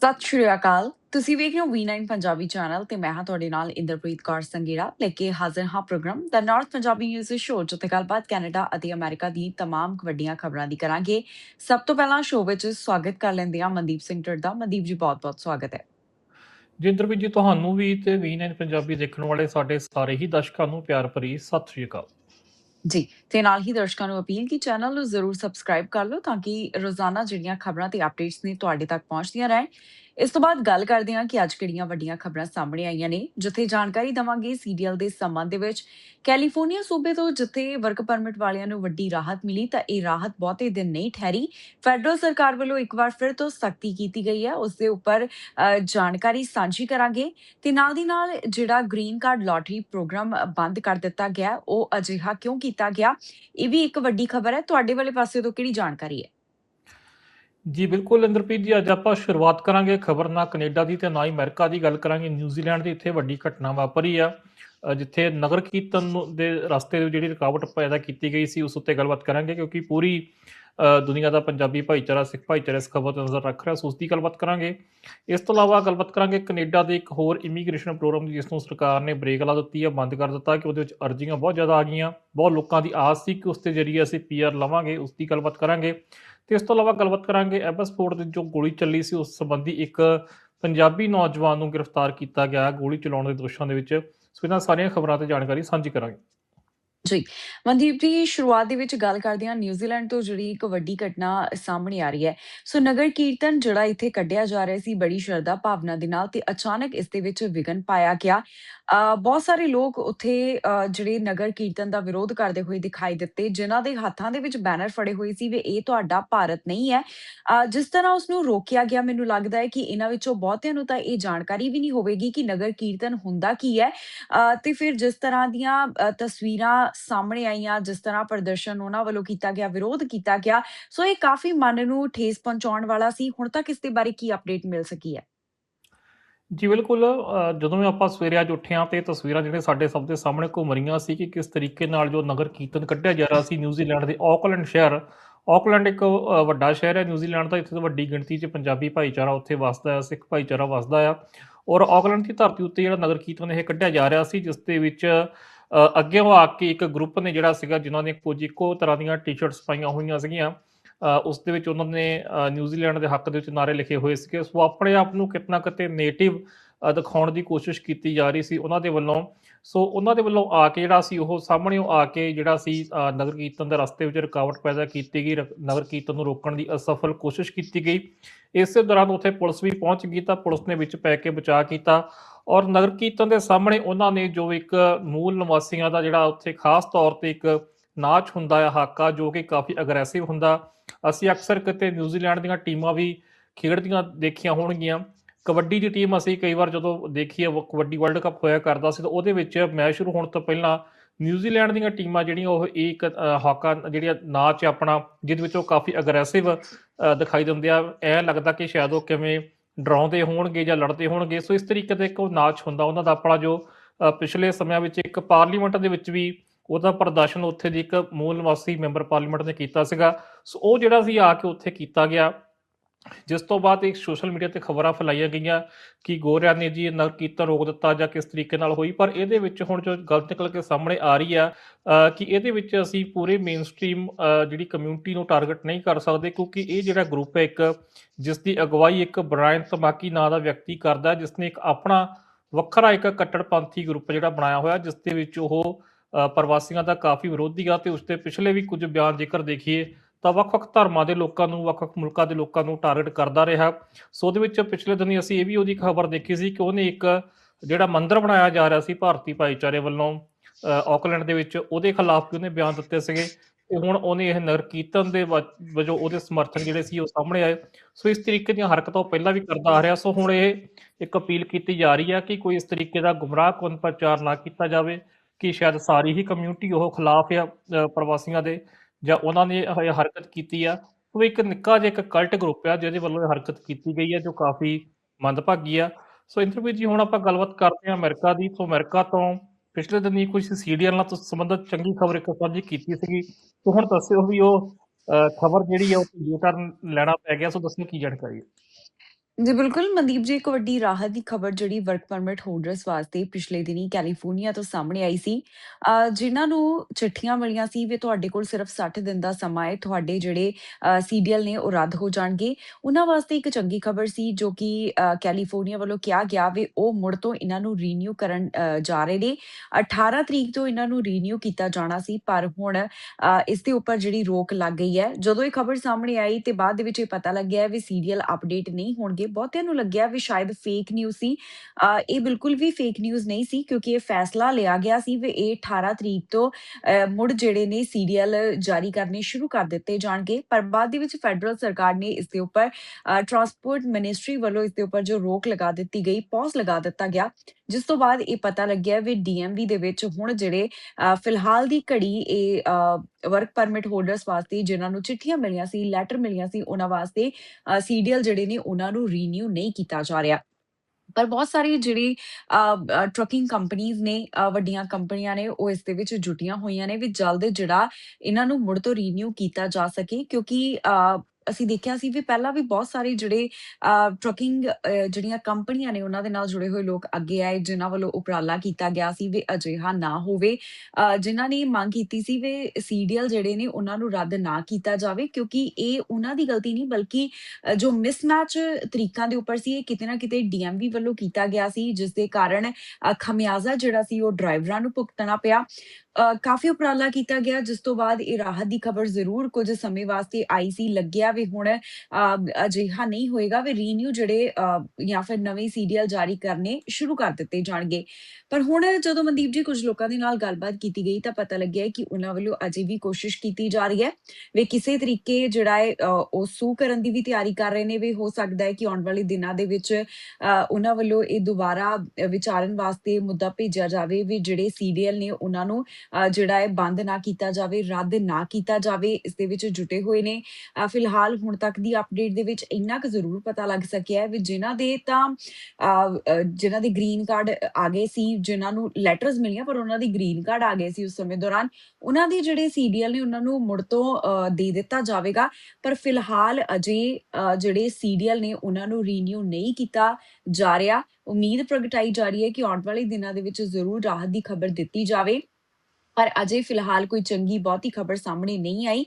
ਸਤਿ ਸ਼੍ਰੀ ਅਕਾਲ ਤੁਸੀਂ ਵੇਖ ਰਹੇ ਹੋ V9 ਪੰਜਾਬੀ ਚੈਨਲ ਤੇ ਮੈਂ ਹਾਂ ਤੁਹਾਡੇ ਨਾਲ ਇੰਦਰਪ੍ਰੀਤ ਕੌਰ ਸੰਗੇੜਾ ਲੈ ਕੇ ਹਾਜ਼ਰ ਹਾਂ ਪ੍ਰੋਗਰਾਮ ਦਾ ਨਾਰਥ ਪੰਜਾਬੀ ਨਿਊਜ਼ ਸ਼ੋਅ ਜਿੱਥੇ ਗੱਲਬਾਤ ਕੈਨੇਡਾ ਅਤੇ ਅਮਰੀਕਾ ਦੀ तमाम ਵੱਡੀਆਂ ਖਬਰਾਂ ਦੀ ਕਰਾਂਗੇ ਸਭ ਤੋਂ ਪਹਿਲਾਂ ਸ਼ੋਅ ਵਿੱਚ ਸਵਾਗਤ ਕਰ ਲੈਂਦੇ ਹਾਂ ਮਨਦੀਪ ਸਿੰਘ ਟਰਦਾ ਮਨਦੀਪ ਜੀ ਬਹੁਤ-ਬਹੁਤ ਸਵਾਗਤ ਹੈ ਜਿੰਦਰਪ੍ਰੀਤ ਜੀ ਤੁਹਾਨੂੰ ਵੀ ਤੇ V9 ਪੰਜਾਬੀ ਦੇਖਣ ਵਾਲੇ ਸਾਡੇ ਸਾਰੇ ਹੀ ਦਰਸ਼ਕਾਂ ਨੂੰ ਪਿਆਰ ਭਰੀ ਸਤਿ ਸ਼੍ਰੀ ਅਕਾਲ ਜੀ, ਤੇ ਨਾਲ ਹੀ ਦਰਸ਼ਕਾਂ ਨੂੰ ਅਪੀਲ ਕਿ ਚੈਨਲ ਨੂੰ ਜ਼ਰੂਰ ਸਬਸਕ੍ਰਾਈਬ ਕਰ ਲਓ ਤਾਂ ਕਿ ਰੋਜ਼ਾਨਾ ਜਿਹੜੀਆਂ ਖਬਰਾਂ ਤੇ ਅਪਡੇਟਸ ਨੇ ਤੁਹਾਡੇ ਤੱਕ ਪਹੁੰਚਦੀਆਂ ਰਹਿਣ। ਇਸ ਤੋਂ ਬਾਅਦ ਗੱਲ ਕਰਦੇ ਹਾਂ ਕਿ ਅੱਜ ਕਿਹੜੀਆਂ ਵੱਡੀਆਂ ਖਬਰਾਂ ਸਾਹਮਣੇ ਆਈਆਂ ਨੇ। ਜਿੱਥੇ ਜਾਣਕਾਰੀ ਦਵਾਂਗੇ ਸੀਡੀਐਲ ਦੇ ਸੰਬੰਧ ਦੇ ਵਿੱਚ। ਕੈਲੀਫੋਰਨੀਆ ਸੂਬੇ ਤੋਂ ਜਿੱਥੇ ਵਰਕ ਪਰਮਿਟ ਵਾਲਿਆਂ ਨੂੰ ਵੱਡੀ ਰਾਹਤ ਮਿਲੀ ਤਾਂ ਇਹ ਰਾਹਤ ਬਹੁਤੇ ਦਿਨ ਨਹੀਂ ਠਹਿਰੀ। ਫੈਡਰਲ ਸਰਕਾਰ ਵੱਲੋਂ ਇੱਕ ਵਾਰ ਫਿਰ ਤੋਂ ਸਖਤੀ ਕੀਤੀ ਗਈ ਹੈ। ਉਸ ਦੇ ਉੱਪਰ ਜਾਣਕਾਰੀ ਸਾਂਝੀ ਕਰਾਂਗੇ। ਤੇ ਨਾਲ ਦੀ ਨਾਲ ਜਿਹੜਾ ਗ੍ਰੀਨ ਕਾਰਡ ਲਾਟਰੀ ਪ੍ਰੋਗਰਾਮ ਬੰਦ ਕਰ ਦਿੱਤਾ ਗਿਆ, ਉਹ ਅਜਿਹਾ ਕਿਉਂ ਕੀਤਾ ਗਿਆ? ਇਹ ਵੀ ਇੱਕ ਵੱਡੀ ਖਬਰ ਹੈ। ਤੁਹਾਡੇ ਵਾਲੇ ਪਾਸੇ ਤੋਂ ਕਿਹੜੀ ਜਾਣਕਾਰੀ ਹੈ? ਜੀ, ਬਿਲਕੁਲ ਇੰਦਰਪ੍ਰੀਤ ਜੀ, ਅੱਜ ਆਪਾਂ ਸ਼ੁਰੂਆਤ ਕਰਾਂਗੇ ਖਬਰ ਨਾ ਕੈਨੇਡਾ ਦੀ ਤੇ ਨਾ ਹੀ ਅਮਰੀਕਾ ਦੀ, ਗੱਲ ਕਰਾਂਗੇ ਨਿਊਜ਼ੀਲੈਂਡ ਦੀ, ਇੱਥੇ ਵੱਡੀ ਘਟਨਾ ਵਾਪਰੀ ਆ ਜਿੱਥੇ ਨਗਰ ਕੀਰਤਨ ਦੇ ਰਸਤੇ ਦੇ ਜਿਹੜੀ ਰੁਕਾਵਟ ਪੈਦਾ ਕੀਤੀ ਗਈ ਸੀ, ਉਸ ਉੱਤੇ ਗੱਲਬਾਤ ਕਰਾਂਗੇ, ਕਿਉਂਕਿ ਪੂਰੀ ਦੁਨੀਆ ਦਾ ਪੰਜਾਬੀ ਭਾਈਚਾਰਾ, ਸਿੱਖ ਭਾਈਚਾਰਾ ਇਸ ਖਬਰ ਤੇ ਨਜ਼ਰ ਰੱਖ ਰਿਹਾ, ਸੋ ਉਸ ਦੀ ਗੱਲਬਾਤ ਕਰਾਂਗੇ। ਇਸ ਤੋਂ ਇਲਾਵਾ ਗੱਲਬਾਤ ਕਰਾਂਗੇ ਕੈਨੇਡਾ ਦੇ ਇੱਕ ਹੋਰ ਇਮੀਗ੍ਰੇਸ਼ਨ ਪ੍ਰੋਗਰਾਮ ਦੀ, ਜਿਸ ਨੂੰ ਸਰਕਾਰ ਨੇ ਬ੍ਰੇਕ ਲਾ ਦਿੱਤੀ ਹੈ ਬੰਦ ਕਰ ਦਿੱਤਾ, ਕਿ ਉਹਦੇ ਵਿੱਚ ਅਰਜ਼ੀਆਂ ਬਹੁਤ ਜ਼ਿਆਦਾ ਆ ਗਈਆਂ, ਬਹੁਤ ਲੋਕਾਂ ਦੀ ਆਸ ਸੀ ਕਿ ਉਸ ਦੇ ਜ਼ਰੀਏ ਅਸੀਂ ਪੀਆਰ ਲਵਾਂਗੇ, ਉਸ ਦੀ ਗੱਲਬਾਤ ਕਰਾਂਗੇ। ਤੇ ਇਸ ਤੋਂ ਇਲਾਵਾ ਗੱਲਬਾਤ ਕਰਾਂਗੇ ਐਬਸਪੋਰਟ ਦੇ ਜੋ ਗੋਲੀ ਚੱਲੀ ਸੀ, ਉਸ ਸੰਬੰਧੀ ਇੱਕ ਪੰਜਾਬੀ ਨੌਜਵਾਨ ਨੂੰ ਗ੍ਰਿਫਤਾਰ ਕੀਤਾ ਗਿਆ ਗੋਲੀ ਚਲਾਉਣ ਦੇ ਦੋਸ਼ਾਂ ਦੇ ਵਿੱਚ। ਸੋ ਇਹਨਾਂ ਸਾਰੀਆਂ ਖਬਰਾਂ ਤੇ ਜਾਣਕਾਰੀ ਸਾਂਝੀ ਕਰਾਂਗੇ। ਜੀ। ਮਨਦੀਪ ਜੀ ਸ਼ੁਰੂਆਤ ਦੇ ਵਿੱਚ ਗੱਲ ਕਰਦੇ ਹਾਂ। ਨਿਊਜ਼ੀਲੈਂਡ ਤੋਂ ਜਿਹੜੀ ਇੱਕ ਵੱਡੀ ਘਟਨਾ ਸਾਹਮਣੇ ਆ ਰਹੀ ਹੈ। ਸੋ ਨਗਰ ਕੀਰਤਨ ਜਿਹੜਾ ਇੱਥੇ ਕੱਢਿਆ ਜਾ ਰਿਹਾ ਸੀ ਬੜੀ ਸ਼ਰਧਾ ਭਾਵਨਾ ਦੇ ਨਾਲ ਤੇ ਅਚਾਨਕ ਇਸ ਦੇ ਵਿੱਚ ਵਿਘਨ ਪਾਇਆ ਗਿਆ। ਬਹੁਤ ਸਾਰੇ ਲੋਕ ਉੱਥੇ ਜਿਹੜੇ ਨਗਰ ਕੀਰਤਨ ਦਾ ਵਿਰੋਧ ਕਰਦੇ ਹੋਏ ਦਿਖਾਈ ਦਿੱਤੇ ਜਿਨ੍ਹਾਂ ਦੇ ਹੱਥਾਂ ਦੇ ਵਿੱਚ ਬੈਨਰ ਫੜੇ ਹੋਏ ਸੀ ਵੀ ਇਹ ਤੁਹਾਡਾ ਭਾਰਤ ਨਹੀਂ ਹੈ। ਜਿਸ ਤਰ੍ਹਾਂ ਉਸ ਨੂੰ ਰੋਕਿਆ ਗਿਆ ਮੈਨੂੰ ਲੱਗਦਾ ਹੈ ਕਿ ਇਹਨਾਂ ਵਿੱਚੋਂ ਬਹੁਤਿਆਂ ਨੂੰ ਤਾਂ ਇਹ ਜਾਣਕਾਰੀ ਵੀ ਨਹੀਂ ਹੋਵੇਗੀ ਕਿ ਨਗਰ ਕੀਰਤਨ ਹੁੰਦਾ ਕੀ ਹੈ। ਅ, ਤੇ ਫਿਰ ਜਿਸ ਤਰ੍ਹਾਂ ਦੀਆਂ ਤਸਵੀਰਾਂ ਸਾਹਮਣੇ ਆਈਆਂ, ਜਿਸ ਤਰ੍ਹਾਂ ਪ੍ਰਦਰਸ਼ਨ ਉਹਨਾਂ ਵੱਲੋਂ ਕੀਤਾ ਗਿਆ, ਵਿਰੋਧ ਕੀਤਾ ਗਿਆ। ਸੋ ਇਹ ਕਾਫੀ ਮਨ ਨੂੰ ਠੇਸ ਪਹੁੰਚਾਉਣ ਵਾਲਾ ਸੀ। ਹੁਣ ਤੱਕ ਇਸ ਦੇ ਬਾਰੇ ਕੀ ਅਪਡੇਟ ਮਿਲ ਸਕੀ ਹੈ? ਜੀ, ਬਿਲਕੁਲ ਜਦੋਂ ਵੀ ਆਪਾਂ ਸਵੇਰੇ ਅੱਜ ਉੱਠੇ ਤੇ ਤਸਵੀਰਾਂ ਜਿਹੜੀਆਂ ਸਾਡੇ ਸਭ ਦੇ ਸਾਹਮਣੇ ਘੁੰਮ ਰਹੀਆਂ ਸੀ ਕਿ ਕਿਸ ਤਰੀਕੇ ਨਾਲ ਜੋ ਨਗਰ ਕੀਰਤਨ ਕੱਢਿਆ ਜਾ ਰਿਹਾ ਸੀ ਨਿਊਜ਼ੀਲੈਂਡ ਦੇ ਆਕਲੈਂਡ ਸ਼ਹਿਰ। ਆਕਲੈਂਡ ਇੱਕ ਵੱਡਾ ਸ਼ਹਿਰ ਹੈ। ਨਿਊਜ਼ੀਲੈਂਡ ਦਾ ਇੱਥੇ ਵੱਡੀ ਗਿਣਤੀ 'ਚ ਪੰਜਾਬੀ ਭਾਈਚਾਰਾ ਉੱਥੇ ਵਸਦਾ ਹੈ, ਸਿੱਖ ਭਾਈਚਾਰਾ ਵਸਦਾ ਆ। ਔਰ ਆਕਲੈਂਡ ਦੀ ਧਰਤੀ ਉੱਤੇ ਜਿਹੜਾ ਨਗਰ ਕੀਰਤਨ ਇਹ ਕੱਢਿਆ ਜਾ ਰਿਹਾ ਸੀ, ਜਿਸ ਦੇ ਵਿੱਚ ਅ, ਅੱਗੇੋਂ ਆ ਕੇ ਇੱਕ ਗਰੁੱਪ ਨੇ ਜਿਹੜਾ ਸੀਗਾ ਜਿਨ੍ਹਾਂ ਨੇ ਕੁਝ ਇੱਕੋ ਤਰ੍ਹਾਂ ਦੀਆਂ ਟੀ-ਸ਼ਰਟਸ ਪਾਈਆਂ ਹੋਈਆਂ ਸੀਗੀਆਂ ਉਸ ਦੇ ਵਿੱਚ ਉਹਨਾਂ ਨੇ ਨਿਊਜ਼ੀਲੈਂਡ ਦੇ ਹੱਕ ਦੇ ਵਿੱਚ ਨਾਅਰੇ ਲਿਖੇ ਹੋਏ ਸੀਗੇ। ਸੋ ਆਪਣੇ ਆਪ ਨੂੰ ਕਿਤਨਾ ਕਿਤੇ ਨੇਟਿਵ ਦਿਖਾਉਣ ਦੀ ਕੋਸ਼ਿਸ਼ ਕੀਤੀ ਜਾ ਰਹੀ ਸੀ ਉਹਨਾਂ ਦੇ ਵੱਲੋਂ। ਸੋ ਉਹਨਾਂ ਦੇ ਵੱਲੋਂ ਆ ਕੇ ਜਿਹੜਾ ਸੀ ਉਹ ਸਾਹਮਣੇ ਆ ਕੇ ਜਿਹੜਾ ਸੀ ਨਗਰ ਕੀਰਤਨ ਦੇ ਰਸਤੇ ਵਿੱਚ ਰੁਕਾਵਟ ਪੈਦਾ ਕੀਤੀ ਗਈ। ਰ- ਨਗਰ ਕੀਰਤਨ ਨੂੰ ਰੋਕਣ ਦੀ ਅਸਫਲ ਕੋਸ਼ਿਸ਼ ਕੀਤੀ ਗਈ। ਇਸੇ ਦੌਰਾਨ ਉੱਥੇ ਪੁਲਿਸ ਵੀ ਪਹੁੰਚ ਗਈ ਤਾਂ ਪੁਲਿਸ ਨੇ ਵਿੱਚ ਪੈ ਕੇ ਬਚਾਅ ਕੀਤਾ। ਔਰ ਨਗਰ ਕੀਰਤਨ ਦੇ ਸਾਹਮਣੇ ਉਹਨਾਂ ਨੇ ਜੋ ਇੱਕ ਮੂਲ ਨਿਵਾਸੀਆਂ ਦਾ ਜਿਹੜਾ ਉੱਥੇ ਖਾਸ ਤੌਰ ਤੇ ਇੱਕ ਨਾਚ ਹੁੰਦਾ ਹੈ ਹਾਕਾ, ਜੋ ਕਿ ਕਾਫੀ ਅਗਰੈਸਿਵ ਹੁੰਦਾ। ਅਸੀਂ ਅਕਸਰ ਕਿਤੇ ਨਿਊਜ਼ੀਲੈਂਡ ਦੀਆਂ ਟੀਮਾਂ ਵੀ ਖੇਡਦੀਆਂ ਦੇਖੀਆਂ ਹੋਣਗੀਆਂ। ਕਬੱਡੀ ਦੀ ਟੀਮ ਅਸੀਂ ਕਈ ਵਾਰ ਜਦੋਂ ਦੇਖੀ ਹੈ ਕਬੱਡੀ ਵਰਲਡ ਕੱਪ ਹੋਇਆ ਕਰਦਾ ਸੀ, ਤਾਂ ਉਹਦੇ ਵਿੱਚ ਮੈਚ ਸ਼ੁਰੂ ਹੋਣ ਤੋਂ ਪਹਿਲਾਂ ਨਿਊਜ਼ੀਲੈਂਡ ਦੀਆਂ ਟੀਮਾਂ ਜਿਹੜੀਆਂ, ਉਹ ਇੱਕ ਹਾਕਾ ਜਿਹੜੀਆਂ ਨਾਚ ਆਪਣਾ, ਜਿਹਦੇ ਵਿੱਚ ਉਹ ਕਾਫੀ ਅਗਰੈਸਿਵ ਦਿਖਾਈ ਦਿੰਦੇ ਆ। ਐ ਲੱਗਦਾ ਕਿ ਸ਼ਾਇਦ ਉਹ ਕਿਵੇਂ ਡਰਾਉਂਦੇ ਹੋਣਗੇ ਜਾਂ ਲੜਦੇ ਹੋਣਗੇ ਸੋ ਇਸ ਤਰੀਕੇ ਦਾ ਇੱਕ ਉਹ ਨਾਚ ਹੁੰਦਾ ਉਹਨਾਂ ਦਾ ਆਪਣਾ ਜੋ ਅ, ਪਿਛਲੇ ਸਮਿਆਂ ਵਿੱਚ ਇੱਕ ਪਾਰਲੀਮੈਂਟ ਦੇ ਵਿੱਚ ਵੀ ਉਹਦਾ ਪ੍ਰਦਰਸ਼ਨ ਉੱਥੇ ਦੀ ਇੱਕ ਮੂਲ ਨਿਵਾਸੀ ਮੈਂਬਰ ਪਾਰਲੀਮੈਂਟ ਨੇ ਕੀਤਾ ਸੀਗਾ। ਸੋ ਉਹ ਜਿਹੜਾ ਸੀ ਆ ਕੇ ਉੱਥੇ ਕੀਤਾ ਗਿਆ। ਜਿਸ ਤੋਂ ਬਾਅਦ ਇੱਕ ਸੋਸ਼ਲ ਮੀਡੀਆ ਤੇ ਖਬਰਾਂ ਫੈਲਾਈਆਂ ਗਈਆਂ ਕਿ ਗੋਰਿਆਂ ਨੇ ਜੀ ਨਰ ਕੀਤਾ ਰੋਕ ਦਿੱਤਾ ਜਾਂ ਕਿਸ ਤਰੀਕੇ ਨਾਲ ਹੋਈ ਪਰ ਇਹਦੇ ਵਿੱਚ ਹੁਣ ਜੋ ਗਲਤ ਨਿਕਲ ਕੇ ਸਾਹਮਣੇ ਆ ਰਹੀ ਆ ਕਿ ਇਹਦੇ ਵਿੱਚ ਅਸੀਂ ਪੂਰੇ ਮੇਨ ਸਟ੍ਰੀਮ ਜਿਹੜੀ ਕਮਿਊਨਿਟੀ ਨੂੰ ਟਾਰਗੇਟ ਨਹੀਂ ਕਰ ਸਕਦੇ ਕਿਉਂਕਿ ਇਹ ਜਿਹੜਾ ਗਰੁੱਪ ਹੈ ਇੱਕ ਜਿਸ ਦੀ ਅਗਵਾਈ ਇੱਕ ਬ੍ਰਾਇਨ ਤਮਾਕੀ ਨਾਂ ਦਾ ਵਿਅਕਤੀ ਕਰਦਾ ਹੈ, ਜਿਸ ਨੇ ਇੱਕ ਆਪਣਾ ਵੱਖਰਾ ਇੱਕ ਕੱਟੜਪੰਥੀ ਗਰੁੱਪ ਜਿਹੜਾ ਬਣਾਇਆ ਹੋਇਆ ਜਿਸ ਦੇ ਵਿੱਚ ਉਹ ਪ੍ਰਵਾਸੀਆਂ ਦਾ ਕਾਫੀ ਵਿਰੋਧੀ ਆ ਤੇ ਉਸ ਦੇ ਪਿਛਲੇ ਵੀ ਕੁਝ ਬਿਆਨ ਜੇਕਰ ਦੇਖੀਏ ਤਾਂ ਵੱਖ-ਵੱਖ ਧਰਮਾਂ ਦੇ ਲੋਕਾਂ ਨੂੰ ਵੱਖ-ਵੱਖ ਮੁਲਕਾਂ ਦੇ ਲੋਕਾਂ ਨੂੰ ਟਾਰਗੇਟ ਕਰਦਾ ਰਿਹਾ। ਸੋ ਉਹਦੇ ਵਿੱਚ ਪਿਛਲੇ ਦਿਨੀ ਅਸੀਂ ਇਹ ਵੀ ਉਹਦੀ ਖਬਰ ਦੇਖੀ ਸੀ ਕਿ ਉਹਨੇ ਇੱਕ ਜਿਹੜਾ ਮੰਦਿਰ ਬਣਾਇਆ ਜਾ ਰਿਹਾ ਸੀ ਭਾਰਤੀ ਭਾਈਚਾਰੇ ਵੱਲੋਂ ਅ, ਆਕਲੈਂਡ ਦੇ ਵਿੱਚ ਉਹਦੇ ਖਿਲਾਫ ਵੀ ਉਹਨੇ ਬਿਆਨ ਦਿੱਤੇ ਸੀਗੇ ਤੇ ਹੁਣ ਉਹਨੇ ਇਹ ਨਗਰ ਕੀਰਤਨ ਦੇ ਵਜੋਂ ਉਹਦੇ ਸਮਰਥਨ ਜਿਹੜੇ ਸੀ ਉਹ ਸਾਹਮਣੇ ਆਏ। ਸੋ ਇਸ ਤਰੀਕੇ ਦੀਆਂ ਹਰਕਤਾਂ ਉਹ ਪਹਿਲਾਂ ਵੀ ਕਰਦਾ ਆ ਰਿਹਾ। ਸੋ ਹੁਣ ਇਹ ਇੱਕ ਅਪੀਲ ਕੀਤੀ ਜਾ ਰਹੀ ਹੈ ਕਿ ਕੋਈ ਇਸ ਤਰੀਕੇ ਦਾ ਗੁੰਮਰਾਹਕੁਨ ਪ੍ਰਚਾਰ ਨਾ ਕੀਤਾ ਜਾਵੇ ਕਿ ਸ਼ਾਇਦ ਸਾਰੀ ਹੀ ਕਮਿਊਨਿਟੀ ਉਹ ਖਿਲਾਫ ਆ ਪ੍ਰਵਾਸੀਆਂ ਦੇ। ਜਾਂ ਉਹਨਾਂ ਨੇ ਇਹ ਹਰਕਤ ਕੀਤੀ ਆ, ਉਹ ਇੱਕ ਨਿੱਕਾ ਜਿਹਾ ਇੱਕ ਕਲਟ ਗਰੁੱਪ ਆ, ਜਿਹਦੇ ਵੱਲੋਂ ਇਹ ਹਰਕਤ ਕੀਤੀ ਗਈ ਹੈ ਜੋ ਕਾਫੀ ਮੰਦਭਾਗੀ ਆ। ਸੋ ਇੰਟਰਵਿਊ ਜੀ, ਹੁਣ ਆਪਾਂ ਗੱਲਬਾਤ ਕਰਦੇ ਹਾਂ ਅਮਰੀਕਾ ਦੀ। ਸੋ ਅਮਰੀਕਾ ਤੋਂ ਪਿਛਲੇ ਦਿਨੀ ਕੁਝ ਸੀਰੀਅਲ ਨਾਲ ਸੰਬੰਧਿਤ ਚੰਗੀ ਖਬਰ ਇੱਕ ਸਾਂਝੀ ਕੀਤੀ ਸੀਗੀ। ਸੋ ਹੁਣ ਦੱਸਿਓ ਵੀ ਉਹ ਖਬਰ ਜਿਹੜੀ ਆ ਉਹ ਯੂ ਟਰਨ ਲੈਣਾ ਪੈ ਗਿਆ। ਸੋ ਦੱਸੋ ਕੀ ਜਾਣਕਾਰੀ? ਹੈ ਜੀ ਬਿਲਕੁਲ, ਮਨਦੀਪ ਜੀ ਇੱਕ ਵੱਡੀ ਰਾਹਤ ਦੀ ਖਬਰ ਜਿਹੜੀ ਵਰਕ ਪਰਮਿਟ ਹੋਲਡਰਸ ਵਾਸਤੇ ਪਿਛਲੇ ਦਿਨੀ ਕੈਲੀਫੋਰਨੀਆ ਤੋਂ ਸਾਹਮਣੇ ਆਈ ਸੀ। ਅ, ਜਿਨ੍ਹਾਂ ਨੂੰ ਚਿੱਠੀਆਂ ਮਿਲੀਆਂ ਸੀ ਵੀ ਤੁਹਾਡੇ ਕੋਲ ਸਿਰਫ 60 ਦਿਨ ਦਾ ਸਮਾਂ ਹੈ, ਤੁਹਾਡੇ ਜਿਹੜੇ ਅ, ਸੀਡੀਐਲ ਨੇ ਉਹ ਰੱਦ ਹੋ ਜਾਣਗੇ। ਉਹਨਾਂ ਵਾਸਤੇ ਇੱਕ ਚੰਗੀ ਖਬਰ ਸੀ ਜੋ ਕਿ ਅ, ਕੈਲੀਫੋਰਨੀਆ ਵੱਲੋਂ ਕਿਹਾ ਗਿਆ ਵੀ ਉਹ ਮੁੜ ਤੋਂ ਇਹਨਾਂ ਨੂੰ ਰੀਨਿਊ ਕਰਨ ਅ, ਜਾ ਰਹੇ ਨੇ। 18 ਤਰੀਕ ਤੋਂ ਇਹਨਾਂ ਨੂੰ ਰੀਨਿਊ ਕੀਤਾ ਜਾਣਾ ਸੀ ਪਰ ਹੁਣ ਅ, ਇਸ ਦੇ ਉੱਪਰ ਜਿਹੜੀ ਰੋਕ ਲੱਗ ਗਈ ਹੈ। ਜਦੋਂ ਇਹ ਖਬਰ ਸਾਹਮਣੇ ਆਈ ਤੇ ਬਾਅਦ ਦੇ ਵਿੱਚ ਇਹ ਪਤਾ ਲੱਗਿਆ ਵੀ ਸੀਰੀਅਲ ਅਪਡੇਟ ਨਹੀਂ ਹੋਣਗੇ। ਬਹੁਤਿਆਂ ਨੂੰ ਲੱਗਿਆ ਵੀ ਸ਼ਾਇਦ ਫੇਕ ਨਿਊਜ਼ ਸੀ। ਇਹ ਬਿਲਕੁਲ ਵੀ ਫੇਕ ਨਿਊਜ਼ ਨਹੀਂ ਸੀ ਕਿਉਂਕਿ ਇਹ ਫੈਸਲਾ ਲਿਆ ਗਿਆ ਸੀ ਵੀ ਇਹ 18 ਤਰੀਕ ਤੋਂ ਮੁੜ ਜਿਹੜੇ ਨੇ ਸੀਰੀਅਲ ਜਾਰੀ ਕਰਨੇ ਸ਼ੁਰੂ ਕਰ ਦਿੱਤੇ ਜਾਣਗੇ। ਪਰ ਬਾਅਦ ਦੇ ਵਿੱਚ ਫੈਡਰਲ ਸਰਕਾਰ ਨੇ ਇਸ ਦੇ ਉੱਪਰ ਟਰਾਂਸਪੋਰਟ ਮਿਨਿਸਟਰੀ ਵੱਲੋਂ ਇਸ ਦੇ ਉੱਪਰ ਜੋ ਰੋਕ ਲਗਾ ਦਿੱਤੀ ਗਈ, ਪੌਜ਼ ਲਗਾ ਦਿੱਤਾ ਗਿਆ। ਜਿਸ ਤੋਂ ਬਾਅਦ ਇਹ ਪਤਾ ਲੱਗਿਆ ਵੀ ਡੀਐਮਵੀ ਦੇ ਵਿੱਚ ਹੁਣ ਜਿਹੜੇ ਫਿਲਹਾਲ ਦੀ ਘੜੀ ਇਹ ਵਰਕ ਪਰਮਿਟ ਹੋਲਡਰਸ ਵਾਸਤੇ ਜਿਨ੍ਹਾਂ ਨੂੰ ਚਿੱਠੀਆਂ ਮਿਲੀਆਂ ਸੀ, ਲੈਟਰ ਮਿਲੀਆਂ ਸੀ, ਉਹਨਾਂ ਵਾਸਤੇ ਸੀਡੀਐਲ ਜਿਹੜੇ ਨੇ ਉਹਨਾਂ ਨੂੰ ਰੀਨਿਊ ਨਹੀਂ ਕੀਤਾ ਜਾ ਰਿਹਾ। ਪਰ ਬਹੁਤ ਸਾਰੀ ਜਿਹੜੀ ਟਰਕਿੰਗ ਅ, ਨੇ ਵੱਡੀਆਂ ਕੰਪਨੀਆਂ ਨੇ ਉਹ ਇਸ ਦੇ ਵਿੱਚ ਜੁਟੀਆਂ ਹੋਈਆਂ ਨੇ ਵੀ ਜਲਦ ਜਿਹੜਾ ਇਹਨਾਂ ਨੂੰ ਮੁੜ ਤੋਂ ਰੀਨਿਊ ਕੀਤਾ ਜਾ ਸਕੇ ਕਿਉਂਕਿ ਅਸੀਂ ਦੇਖਿਆ ਸੀ ਵੀ ਪਹਿਲਾਂ ਵੀ ਬਹੁਤ ਸਾਰੇ ਜਿਹੜੇ ਅ, ਜਿਹੜੀਆਂ ਕੰਪਨੀਆਂ ਨੇ ਉਹਨਾਂ ਦੇ ਨਾਲ ਜੁੜੇ ਹੋਏ ਲੋਕ ਅੱਗੇ ਆਏ ਜਿਨ੍ਹਾਂ ਵੱਲੋਂ ਉਪਰਾਲਾ ਕੀਤਾ ਗਿਆ ਸੀ ਵੀ ਅਜਿਹਾ ਨਾ ਹੋਵੇ। ਜਿਨ੍ਹਾਂ ਨੇ ਮੰਗ ਕੀਤੀ ਸੀ ਵੀ ਸੀਡੀਐਲ ਜਿਹੜੇ ਨੇ ਉਹਨਾਂ ਨੂੰ ਰੱਦ ਨਾ ਕੀਤਾ ਜਾਵੇ ਕਿਉਂਕਿ ਇਹ ਉਹਨਾਂ ਦੀ ਗਲਤੀ ਨਹੀਂ ਬਲਕਿ ਜੋ ਮਿਸਮੈਚ ਤਰੀਕਾਂ ਦੇ ਉੱਪਰ ਸੀ ਇਹ ਕਿਤੇ ਨਾ ਕਿਤੇ ਡੀਐਮਵੀ ਵੱਲੋਂ ਕੀਤਾ ਗਿਆ ਸੀ ਜਿਸ ਦੇ ਕਾਰਨ ਖਮਿਆਜ਼ਾ ਜਿਹੜਾ ਸੀ ਉਹ ਡਰਾਈਵਰਾਂ ਨੂੰ ਭੁਗਤਣਾ ਪਿਆ। ਕਾਫੀ ਉਪਰਾਲਾ ਕੀਤਾ ਗਿਆ, ਜਿਸ ਤੋਂ ਬਾਅਦ ਇਹ ਰਾਹਤ ਦੀ ਖਬਰ ਜ਼ਰੂਰ ਕੁਝ ਸਮੇਂ ਵਾਸਤੇ ਆਈ ਸੀ, ਲੱਗਿਆ ਵੀ ਹੁਣ ਅਜਿਹਾ ਨਹੀਂ ਹੋਏਗਾ ਵੀ ਰੀਨਿਊ ਜਿਹੜੇ ਜਾਂ ਫਿਰ ਨਵੇਂ ਸੀਰੀਅਲ ਜਾਰੀ ਕਰਨੇ ਸ਼ੁਰੂ ਕਰ ਦਿੱਤੇ ਜਾਣਗੇ। ਪਰ ਹੁਣ ਜਦੋਂ ਮਨਦੀਪ ਜੀ ਕੁਝ ਲੋਕਾਂ ਦੇ ਨਾਲ ਗੱਲਬਾਤ ਕੀਤੀ ਗਈ, ਤਾਂ ਪਤਾ ਲੱਗਿਆ ਕਿ ਉਹਨਾਂ ਵੱਲੋਂ ਅਜੇ ਵੀ ਕੋਸ਼ਿਸ਼ ਕੀਤੀ ਜਾ ਰਹੀ ਹੈ ਵੀ ਕਿਸੇ ਤਰੀਕੇ ਜਿਹੜਾ ਹੈ ਉਹ ਸੂ ਕਰਨ ਦੀ ਵੀ ਤਿਆਰੀ ਕਰ ਰਹੇ ਨੇ ਵੀ ਹੋ ਸਕਦਾ ਹੈ ਕਿ ਆਉਣ ਵਾਲੇ ਦਿਨਾਂ ਦੇ ਵਿੱਚ ਉਹਨਾਂ ਵੱਲੋਂ ਇਹ ਦੁਬਾਰਾ ਵਿਚਾਰਨ ਵਾਸਤੇ ਮੁੱਦਾ ਭੇਜਿਆ ਜਾਵੇ ਵੀ ਜਿਹੜੇ ਸੀਰੀਅਲ ਨੇ ਉਹਨਾਂ ਨੂੰ ਜਿਹੜਾ ਹੈ ਬੰਦ ਨਾ ਕੀਤਾ ਜਾਵੇ ਰੱਦ ਨਾ ਕੀਤਾ ਜਾਵੇ ਇਸ ਦੇ ਵਿੱਚ ਜੁਟੇ ਹੋਏ ਨੇ। ਫਿਲਹਾਲ ਹੁਣ ਤੱਕ ਦੀ ਅਪਡੇਟ ਦੇ ਵਿੱਚ ਇੰਨਾ ਕੁ ਜ਼ਰੂਰ ਪਤਾ ਲੱਗ ਸਕਿਆ ਹੈ ਵੀ ਜਿਨ੍ਹਾਂ ਦੇ ਤਾਂ ਜਿਨ੍ਹਾਂ ਦੇ ਗ੍ਰੀਨ ਕਾਰਡ ਆ ਗਏ ਸੀ ਜਿਨ੍ਹਾਂ ਨੂੰ ਲੈਟਰਸ ਮਿਲੀਆਂ ਪਰ ਉਹਨਾਂ ਦੀ ਗ੍ਰੀਨ ਕਾਰਡ ਆ ਗਏ ਸੀ ਉਸ ਸਮੇਂ ਦੌਰਾਨ। ਉਹਨਾਂ ਦੇ ਜਿਹੜੇ ਸੀਡੀਐਲ ਨੇ ਉਹਨਾਂ ਨੂੰ ਮੁੜ ਤੋਂ ਦੇ ਦਿੱਤਾ ਜਾਵੇਗਾ। ਪਰ ਫਿਲਹਾਲ ਅਜੇ ਅ, ਜਿਹੜੇ ਸੀਡੀਐਲ ਨੇ ਉਹਨਾਂ ਨੂੰ ਰੀਨਿਊ ਨਹੀਂ ਕੀਤਾ ਜਾ ਰਿਹਾ। ਉਮੀਦ ਪ੍ਰਗਟਾਈ ਜਾ ਰਹੀ ਹੈ ਕਿ ਆਉਣ ਵਾਲੇ ਦਿਨਾਂ ਦੇ ਵਿੱਚ ਜ਼ਰੂਰ ਰਾਹਤ ਦੀ ਖਬਰ ਦਿੱਤੀ ਜਾਵੇ। ਪਰ ਅਜੇ ਫਿਲਹਾਲ ਕੋਈ ਚੰਗੀ ਬਹੁਤੀ ਖਬਰ ਸਾਹਮਣੇ ਨਹੀਂ ਆਈ।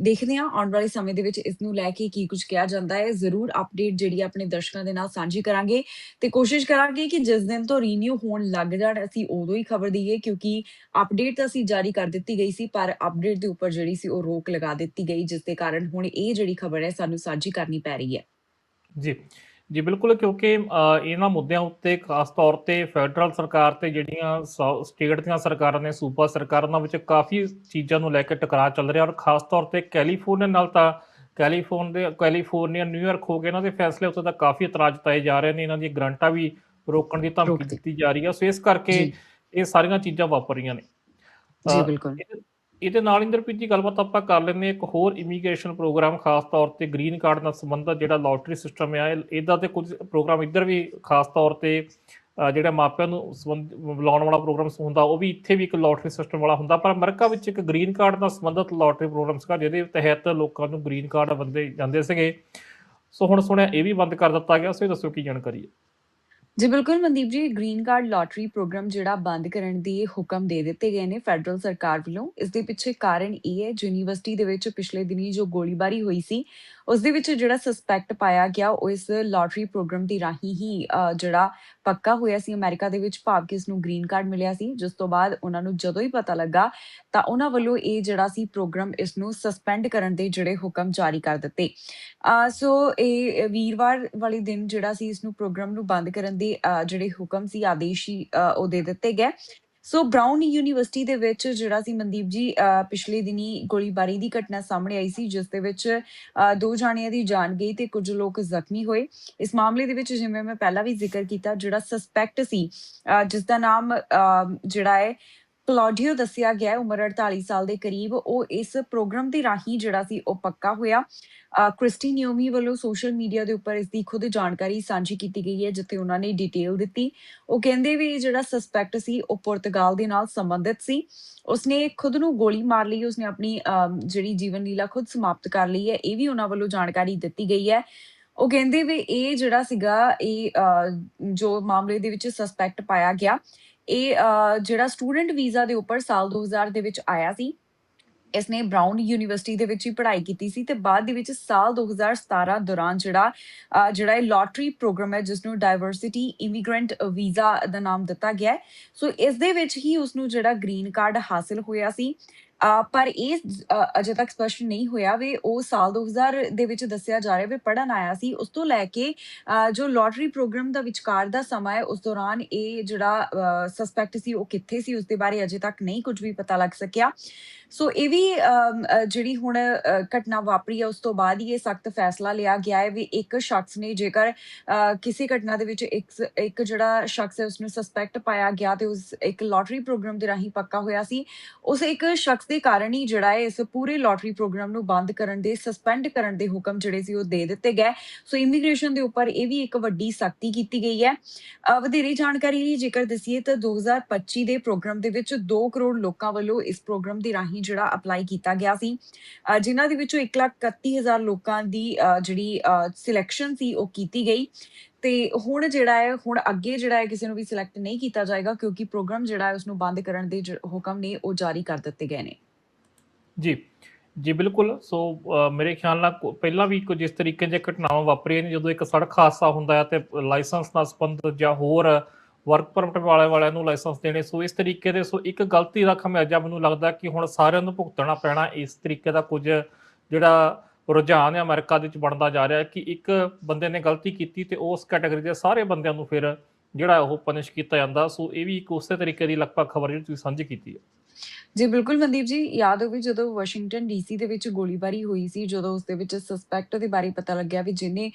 ਦੇਖਦੇ ਹਾਂ, ਆਉਣ ਵਾਲੇ ਸਮੇਂ ਦੇ ਵਿੱਚ ਇਸ ਨੂੰ ਲੈ ਕੇ ਕੀ ਕੁਝ ਕਿਹਾ ਜਾਂਦਾ ਹੈ। ਜ਼ਰੂਰ ਅਪਡੇਟ ਜਿਹੜੀ ਆਪਣੇ ਦਰਸ਼ਕਾਂ ਦੇ ਨਾਲ ਸਾਂਝੀ ਕਰਾਂਗੇ ਤੇ ਕੋਸ਼ਿਸ਼ ਕਰਾਂਗੇ ਕਿ ਜਿਸ ਦਿਨ ਤੋਂ ਰੀਨਿਊ ਹੋਣ ਲੱਗ ਜਾਣ, ਅਸੀਂ ਉਦੋਂ ਹੀ ਖਬਰ ਦਈਏ ਕਿਉਂਕਿ ਅਪਡੇਟ ਤਾਂ ਅਸੀਂ ਜਾਰੀ ਕਰ ਦਿੱਤੀ ਗਈ ਸੀ, ਪਰ ਅਪਡੇਟ ਦੇ ਉੱਪਰ ਜਿਹੜੀ ਸੀ ਉਹ ਰੋਕ ਲਗਾ ਦਿੱਤੀ ਗਈ, ਜਿਸ ਦੇ ਕਾਰਨ ਹੁਣ ਇਹ ਜਿਹੜੀ ਖਬਰ ਹੈ ਸਾਨੂੰ ਸਾਂਝੀ ਕਰਨੀ ਪੈ ਰਹੀ ਹੈ। ਜੀ। ਜੀ ਬਿਲਕੁਲ ਕਿਉਂਕਿ ਇਹਨਾਂ ਮੁੱਦਿਆਂ ਉੱਤੇ ਖਾਸ ਤੌਰ ਤੇ ਫੈਡਰਲ ਸਰਕਾਰ ਤੇ ਜਿਹੜੀਆਂ ਸਟੇਟ ਦੀਆਂ ਸਰਕਾਰਾਂ ਨੇ ਸੂਬਾ ਸਰਕਾਰਾਂ ਨਾਲ ਵਿੱਚ ਕਾਫੀ ਚੀਜ਼ਾਂ ਨੂੰ ਲੈ ਕੇ ਟਕਰਾਅ ਚੱਲ ਰਿਹਾ। ਔਰ ਖਾਸ ਤੌਰ ਤੇ ਕੈਲੀਫੋਰਨੀਆ ਨਾਲ ਤਾਂ ਕੈਲੀਫੋਰਨ ਦੇ ਕੈਲੀਫੋਰਨੀਆ ਨਿਊਯਾਰਕ ਹੋ ਗਏ ਇਹਨਾਂ ਦੇ ਫੈਸਲੇ ਉੱਤੇ ਤਾਂ ਕਾਫੀ ਇਤਰਾਜ਼ ਤਾਏ ਜਾ ਰਹੇ ਨੇ। ਇਹਨਾਂ ਦੀ ਗਰੰਟਾਂ ਵੀ ਰੋਕਣ ਦੀ ਧਮਕੀ ਦਿੱਤੀ। ਜਾ ਰਹੀ ਹੈ। ਸੋ ਇਸ ਕਰਕੇ ਇਹ ਸਾਰੀਆਂ ਚੀਜ਼ਾਂ ਵਾਪਰ ਰਹੀਆਂ ਨੇ। ਜੀ ਬਿਲਕੁਲ। ਇਹਦੇ ਨਾਲ ਇੰਦਰਪ੍ਰੀਤ ਜੀ, ਗੱਲਬਾਤ ਆਪਾਂ ਕਰ ਲੈਂਦੇ ਹਾਂ। ਇੱਕ ਹੋਰ ਇਮੀਗ੍ਰੇਸ਼ਨ ਪ੍ਰੋਗਰਾਮ ਖਾਸ ਤੌਰ ਤੇ ਗ੍ਰੀਨ ਕਾਰਡ ਨਾਲ ਸੰਬੰਧਿਤ ਜਿਹੜਾ ਲੋਟਰੀ ਸਿਸਟਮ ਆ ਇਹਦਾ ਤੇ ਕੁਝ ਪ੍ਰੋਗਰਾਮ ਇੱਧਰ ਵੀ ਖਾਸ ਤੌਰ ਤੇ ਜਿਹੜਾ ਮਾਪਿਆਂ ਨੂੰ ਸੰਬੰਧ ਲਾਉਣ ਵਾਲਾ ਪ੍ਰੋਗਰਾਮ ਹੁੰਦਾ, ਉਹ ਵੀ ਇੱਥੇ ਵੀ ਇੱਕ ਲੋਟਰੀ ਸਿਸਟਮ ਵਾਲਾ ਹੁੰਦਾ। ਪਰ ਅਮਰੀਕਾ ਵਿੱਚ ਇੱਕ ਗ੍ਰੀਨ ਕਾਰਡ ਨਾਲ ਸੰਬੰਧਿਤ ਲੋਟਰੀ ਪ੍ਰੋਗਰਾਮ ਸੀਗਾ ਜਿਹਦੇ ਤਹਿਤ ਲੋਕਾਂ ਨੂੰ ਗ੍ਰੀਨ ਕਾਰਡ ਬੰਦੇ ਜਾਂਦੇ ਸੀਗੇ। ਸੋ ਹੁਣ ਸੁਣਿਆ, ਇਹ ਵੀ ਬੰਦ ਕਰ ਦਿੱਤਾ ਗਿਆ। ਸੋ ਇਹ ਦੱਸੋ ਕੀ ਜਾਣਕਾਰੀ ਹੈ? ਜੀ ਬਿਲਕੁਲ ਮਨਦੀਪ ਜੀ, ਗ੍ਰੀਨ ਕਾਰਡ ਲਾਟਰੀ ਪ੍ਰੋਗਰਾਮ ਜਿਹੜਾ ਬੰਦ ਕਰਨ ਦੇ ਹੁਕਮ ਦੇ ਦਿੱਤੇ ਗਏ ਨੇ ਫੈਡਰਲ ਸਰਕਾਰ ਵੱਲੋਂ। ਇਸ ਦੇ ਪਿੱਛੇ ਕਾਰਨ ਇਹ ਹੈ, ਯੂਨੀਵਰਸਿਟੀ ਦੇ ਵਿੱਚ ਪਿਛਲੇ ਦਿਨੀ ਜੋ ਗੋਲੀਬਾਰੀ ਹੋਈ ਸੀ ਉਸ ਦੇ ਵਿੱਚ ਜਿਹੜਾ ਸਸਪੈਕਟ ਪਾਇਆ ਗਿਆ ਉਹ ਇਸ ਲਾਟਰੀ ਪ੍ਰੋਗਰਾਮ ਦੀ ਰਾਹੀਂ ਹੀ ਅ, ਜਿਹੜਾ ਪੱਕਾ ਹੋਇਆ ਸੀ ਅਮਰੀਕਾ ਦੇ ਵਿੱਚ ਭਾਵ ਕਿ ਇਸ ਨੂੰ ਗ੍ਰੀਨ ਕਾਰਡ ਮਿਲਿਆ ਸੀ। ਜਿਸ ਤੋਂ ਬਾਅਦ ਉਹਨਾਂ ਨੂੰ ਜਦੋਂ ਹੀ ਪਤਾ ਲੱਗਾ ਤਾਂ ਉਹਨਾਂ ਵੱਲੋਂ ਇਹ ਜਿਹੜਾ ਸੀ ਪ੍ਰੋਗਰਾਮ ਇਸ ਨੂੰ ਸਸਪੈਂਡ ਕਰਨ ਦੇ ਜਿਹੜੇ ਹੁਕਮ ਜਾਰੀ ਕਰ ਦਿੱਤੇ। ਅ, ਸੋ ਇਹ ਵੀਰਵਾਰ ਵਾਲੇ ਦਿਨ ਜਿਹੜਾ ਸੀ ਇਸ ਨੂੰ ਪ੍ਰੋਗਰਾਮ ਨੂੰ ਬੰਦ ਕਰਨ ਦੇ ਜਿਹੜੇ ਹੁਕਮ ਸੀ ਆਦੇਸ਼ ਹੀ ਉਹ ਦੇ ਦਿੱਤੇ ਗਏ। ਸੋ ਬ੍ਰਾਊਨ ਯੂਨੀਵਰਸਿਟੀ ਦੇ ਵਿੱਚ ਜਿਹੜਾ ਸੀ ਮਨਦੀਪ ਜੀ ਅ, ਪਿਛਲੇ ਦਿਨੀ ਗੋਲੀਬਾਰੀ ਦੀ ਘਟਨਾ ਸਾਹਮਣੇ ਆਈ ਸੀ ਜਿਸ ਦੇ ਵਿੱਚ ਅ, ਦੋ ਜਾਣਿਆਂ ਦੀ ਜਾਨ ਗਈ ਤੇ ਕੁਝ ਲੋਕ ਜ਼ਖਮੀ ਹੋਏ। ਇਸ ਮਾਮਲੇ ਦੇ ਵਿੱਚ ਜਿਵੇਂ ਮੈਂ ਪਹਿਲਾਂ ਵੀ ਜ਼ਿਕਰ ਕੀਤਾ ਜਿਹੜਾ ਸਸਪੈਕਟ ਸੀ ਅ, ਜਿਸ ਦਾ ਨਾਮ ਜਿਹੜਾ ਹੈ ਕਲੌਡੀਓ ਦੱਸਿਆ ਗਿਆ ਉਮਰ 48 ਸਾਲ ਦੇ ਕਰੀਬ, ਉਹ ਇਸ ਪ੍ਰੋਗਰਾਮ ਦੇ ਰਾਹੀਂ ਜਿਹੜਾ ਸੀ ਉਹ ਪੱਕਾ ਹੋਇਆ। ਕ੍ਰਿਸਟੀ ਨਿਓਮੀ ਵੱਲੋਂ ਸੋਸ਼ਲ ਮੀਡੀਆ ਦੇ ਉੱਪਰ ਇਸ ਦੀ ਖੁਦ ਜਾਣਕਾਰੀ ਸਾਂਝੀ ਕੀਤੀ ਗਈ ਹੈ, ਜਿੱਥੇ ਉਹਨਾਂ ਨੇ ਡਿਟੇਲ ਦਿੱਤੀ। ਉਹ ਕਹਿੰਦੇ ਵੀ ਇਹ ਜਿਹੜਾ ਸਸਪੈਕਟ ਸੀ, ਉਹ ਪੁਰਤਗਾਲ ਦੇ ਨਾਲ ਸੰਬੰਧਿਤ ਸੀ। ਉਸਨੇ ਖੁਦ ਨੂੰ ਗੋਲੀ ਮਾਰ ਲਈ, ਉਸਨੇ ਆਪਣੀ ਜਿਹੜੀ ਜੀਵਨ ਲੀਲਾ ਖੁਦ ਸਮਾਪਤ ਕਰ ਲਈ ਹੈ, ਇਹ ਵੀ ਉਹਨਾਂ ਵੱਲੋਂ ਜਾਣਕਾਰੀ ਦਿੱਤੀ ਗਈ ਹੈ। ਉਹ ਕਹਿੰਦੇ ਵੀ ਇਹ ਜਿਹੜਾ ਸੀਗਾ, ਇਹ ਜੋ ਮਾਮਲੇ ਦੇ ਵਿੱਚ ਸਸਪੈਕਟ ਪਾਇਆ ਗਿਆ ਇਹ ਜਿਹੜਾ ਸਟੂਡੈਂਟ ਵੀਜ਼ਾ ਦੇ ਉੱਪਰ ਸਾਲ 2000 ਦੇ ਵਿੱਚ ਆਇਆ ਸੀ, ਇਸਨੇ ਬ੍ਰਾਊਨ ਯੂਨੀਵਰਸਿਟੀ ਦੇ ਵਿੱਚ ਹੀ ਪੜ੍ਹਾਈ ਕੀਤੀ ਸੀ ਤੇ ਬਾਅਦ ਦੇ ਵਿੱਚ ਸਾਲ 2017 ਦੌਰਾਨ ਜਿਹੜਾ ਜਿਹੜਾ ਇਹ ਲਾਟਰੀ ਪ੍ਰੋਗਰਾਮ ਹੈ ਜਿਸ ਨੂੰ ਡਾਈਵਰਸਿਟੀ ਇਮੀਗ੍ਰੈਂਟ ਵੀਜ਼ਾ ਦਾ ਨਾਮ ਦਿੱਤਾ ਗਿਆ ਹੈ, ਸੋ ਇਸ ਦੇ ਵਿੱਚ ਹੀ ਉਸ ਨੂੰ ਜਿਹੜਾ ਗ੍ਰੀਨ ਕਾਰਡ ਹਾਸਲ ਹੋਇਆ ਸੀ ਪਰ ਇਹ ਅਜੇ ਤੱਕ ਸਪਸ਼ਟ ਨਹੀਂ ਹੋਇਆ ਵੀ ਉਹ ਸਾਲ 2000 ਦੇ ਵਿੱਚ ਦੱਸਿਆ ਜਾ ਰਿਹਾ ਵੀ ਪੜਨ ਆਇਆ ਸੀ। ਉਸ ਤੋਂ ਲੈ ਕੇ ਜੋ ਲੋਟਰੀ ਪ੍ਰੋਗਰਾਮ ਦਾ ਵਿਚਕਾਰ ਦਾ ਸਮਾਂ ਹੈ, ਉਸ ਦੌਰਾਨ ਇਹ ਜਿਹੜਾ ਸਸਪੈਕਟ ਸੀ ਉਹ ਕਿੱਥੇ ਸੀ, ਉਸ ਦੇ ਬਾਰੇ ਅਜੇ ਤੱਕ ਨਹੀਂ ਕੁਝ ਵੀ ਪਤਾ ਲੱਗ ਸਕਿਆ। ਸੋ ਇਹ ਵੀ ਅਮ, ਜਿਹੜੀ ਹੁਣ ਘਟਨਾ ਵਾਪਰੀ ਹੈ ਉਸ ਤੋਂ ਬਾਅਦ ਹੀ ਇਹ ਸਖਤ ਫੈਸਲਾ ਲਿਆ ਗਿਆ ਹੈ ਵੀ ਇੱਕ ਸ਼ਖਸ ਨੇ ਜੇਕਰ ਕਿਸੇ ਘਟਨਾ ਦੇ ਵਿੱਚ ਇੱਕ ਇੱਕ ਜਿਹੜਾ ਸ਼ਖਸ ਹੈ ਉਸ ਨੂੰ ਸਸਪੈਕਟ ਪਾਇਆ ਗਿਆ ਤੇ ਉਸ ਇੱਕ ਲਾਟਰੀ ਪ੍ਰੋਗਰਾਮ ਦੇ ਰਾਹੀਂ ਪੱਕਾ ਹੋਇਆ ਸੀ ਉਸ ਇੱਕ ਸ਼ਖਸ ਦੇ ਕਾਰਨ ਹੀ ਜਿਹੜਾ ਹੈ ਇਸ ਪੂਰੇ ਲਾਟਰੀ ਪ੍ਰੋਗਰਾਮ ਨੂੰ ਬੰਦ ਕਰਨ ਦੇ ਸਸਪੈਂਡ ਕਰਨ ਦੇ ਹੁਕਮ ਜਿਹੜੇ ਸੀ ਉਹ ਦੇ ਦਿੱਤੇ ਗਏ। ਸੋ ਇਮੀਗ੍ਰੇਸ਼ਨ ਦੇ ਉੱਪਰ ਇਹ ਵੀ ਇੱਕ ਵੱਡੀ ਸਖਤੀ ਕੀਤੀ ਗਈ ਹੈ। ਅ, ਵਧੇਰੇ ਜਾਣਕਾਰੀ ਲਈ ਜੇਕਰ ਦਸੀਏ ਤਾਂ 2025 ਦੇ ਪ੍ਰੋਗਰਾਮ ਦੇ ਵਿੱਚ 2 ਕਰੋੜ ਲੋਕਾਂ ਵੱਲੋਂ ਇਸ ਪ੍ਰੋਗਰਾਮ ਦੇ ਰਾਹੀਂ ਜਿਹੜਾ ਅਪਲਾਈ ਕੀਤਾ ਗਿਆ ਸੀ। ਜਿਨ੍ਹਾਂ ਦੇ ਵਿੱਚੋਂ 131000 ਲੋਕਾਂ ਦੀ ਜਿਹੜੀ ਸਿਲੈਕਸ਼ਨ ਸੀ, ਉਹ ਕੀਤੀ ਗਈ। ਤੇ ਹੁਣ ਜਿਹੜਾ ਹੈ, ਹੁਣ ਅੱਗੇ ਜਿਹੜਾ ਹੈ, ਕਿਸੇ ਨੂੰ ਵੀ ਸਿਲੈਕਟ ਨਹੀਂ ਕੀਤਾ ਜਾਏਗਾ, ਕਿਉਂਕਿ ਪ੍ਰੋਗਰਾਮ ਜਿਹੜਾ ਹੈ ਉਸ ਨੂੰ ਬੰਦ ਕਰਨ ਦੇ ਹੁਕਮ ਨੇ, ਉਹ ਜਾਰੀ ਕਰ ਦਿੱਤੇ ਗਏ ਨੇ। ਜੀ। ਜੀ, ਬਿਲਕੁਲ। ਸੋ ਮੇਰੇ ਖਿਆਲ ਨਾਲ ਪਹਿਲਾਂ ਵੀ ਕੁਝ ਇਸ ਤਰੀਕੇ ਦੀਆਂ ਘਟਨਾਵਾਂ ਵਾਪਰੀਆਂ ਨੇ, ਜਦੋਂ ਇੱਕ ਸੜਕ ਹਾਦਸਾ ਹੁੰਦਾ ਹੈ ਤੇ ਲਾਇਸੈਂਸ ਨਾਲ ਸੰਬੰਧਿਤ ਜਾਂ ਹੋਰ ਵਰਕ ਪਰਮਿਟ ਵਾਲੇ ਵਾਲਿਆਂ ਨੂੰ ਲਾਇਸੈਂਸ ਦੇਣੇ। ਸੋ ਇਸ ਤਰੀਕੇ ਦੇ, ਸੋ ਇੱਕ ਗਲਤੀ ਦਾ ਖਮਿਆਜਾ ਮੈਨੂੰ ਲੱਗਦਾ ਕਿ ਹੁਣ ਸਾਰਿਆਂ ਨੂੰ ਭੁਗਤਣਾ ਪੈਣਾ ਇਸ ਤਰੀਕੇ ਦਾ ਕੁਝ ਜਿਹੜਾ ਰੁਝਾਨ ਹੈ ਅਮਰੀਕਾ ਦੇ ਵਿੱਚ ਬਣਦਾ ਜਾ ਰਿਹਾ ਹੈ ਕਿ ਇੱਕ ਬੰਦੇ ਨੇ ਗਲਤੀ ਕੀਤੀ ਤੇ ਉਸ ਕੈਟਾਗਰੀ ਦੇ ਸਾਰੇ ਬੰਦਿਆਂ ਨੂੰ ਫਿਰ ਜਿਹੜਾ ਉਹ ਪਨਿਸ਼ ਕੀਤਾ ਜਾਂਦਾ। ਸੋ ਇਹ ਵੀ ਇੱਕ ਉਸੇ ਤਰੀਕੇ ਦੀ ਲਗਭਗ ਖਬਰ ਜਿਹੜੀ ਤੁਸੀਂ ਸਾਂਝੀ ਕੀਤੀ ਹੈ। ਜੀ, ਬਿਲਕੁਲ ਮਨਦੀਪ ਜੀ, ਯਾਦ ਹੋਵੇ ਜਦੋਂ ਵਾਸ਼ਿੰਗਟਨ ਡੀਸੀ ਦੇ ਵਿੱਚ ਗੋਲੀਬਾਰੀ ਹੋਈ ਸੀ, ਜਦੋਂ ਉਸ ਦੇ ਵਿੱਚ ਸਸਪੈਕਟ ਦੇ ਬਾਰੇ ਪਤਾ ਲੱਗਿਆ ਵੀ ਜਿਹਨੇ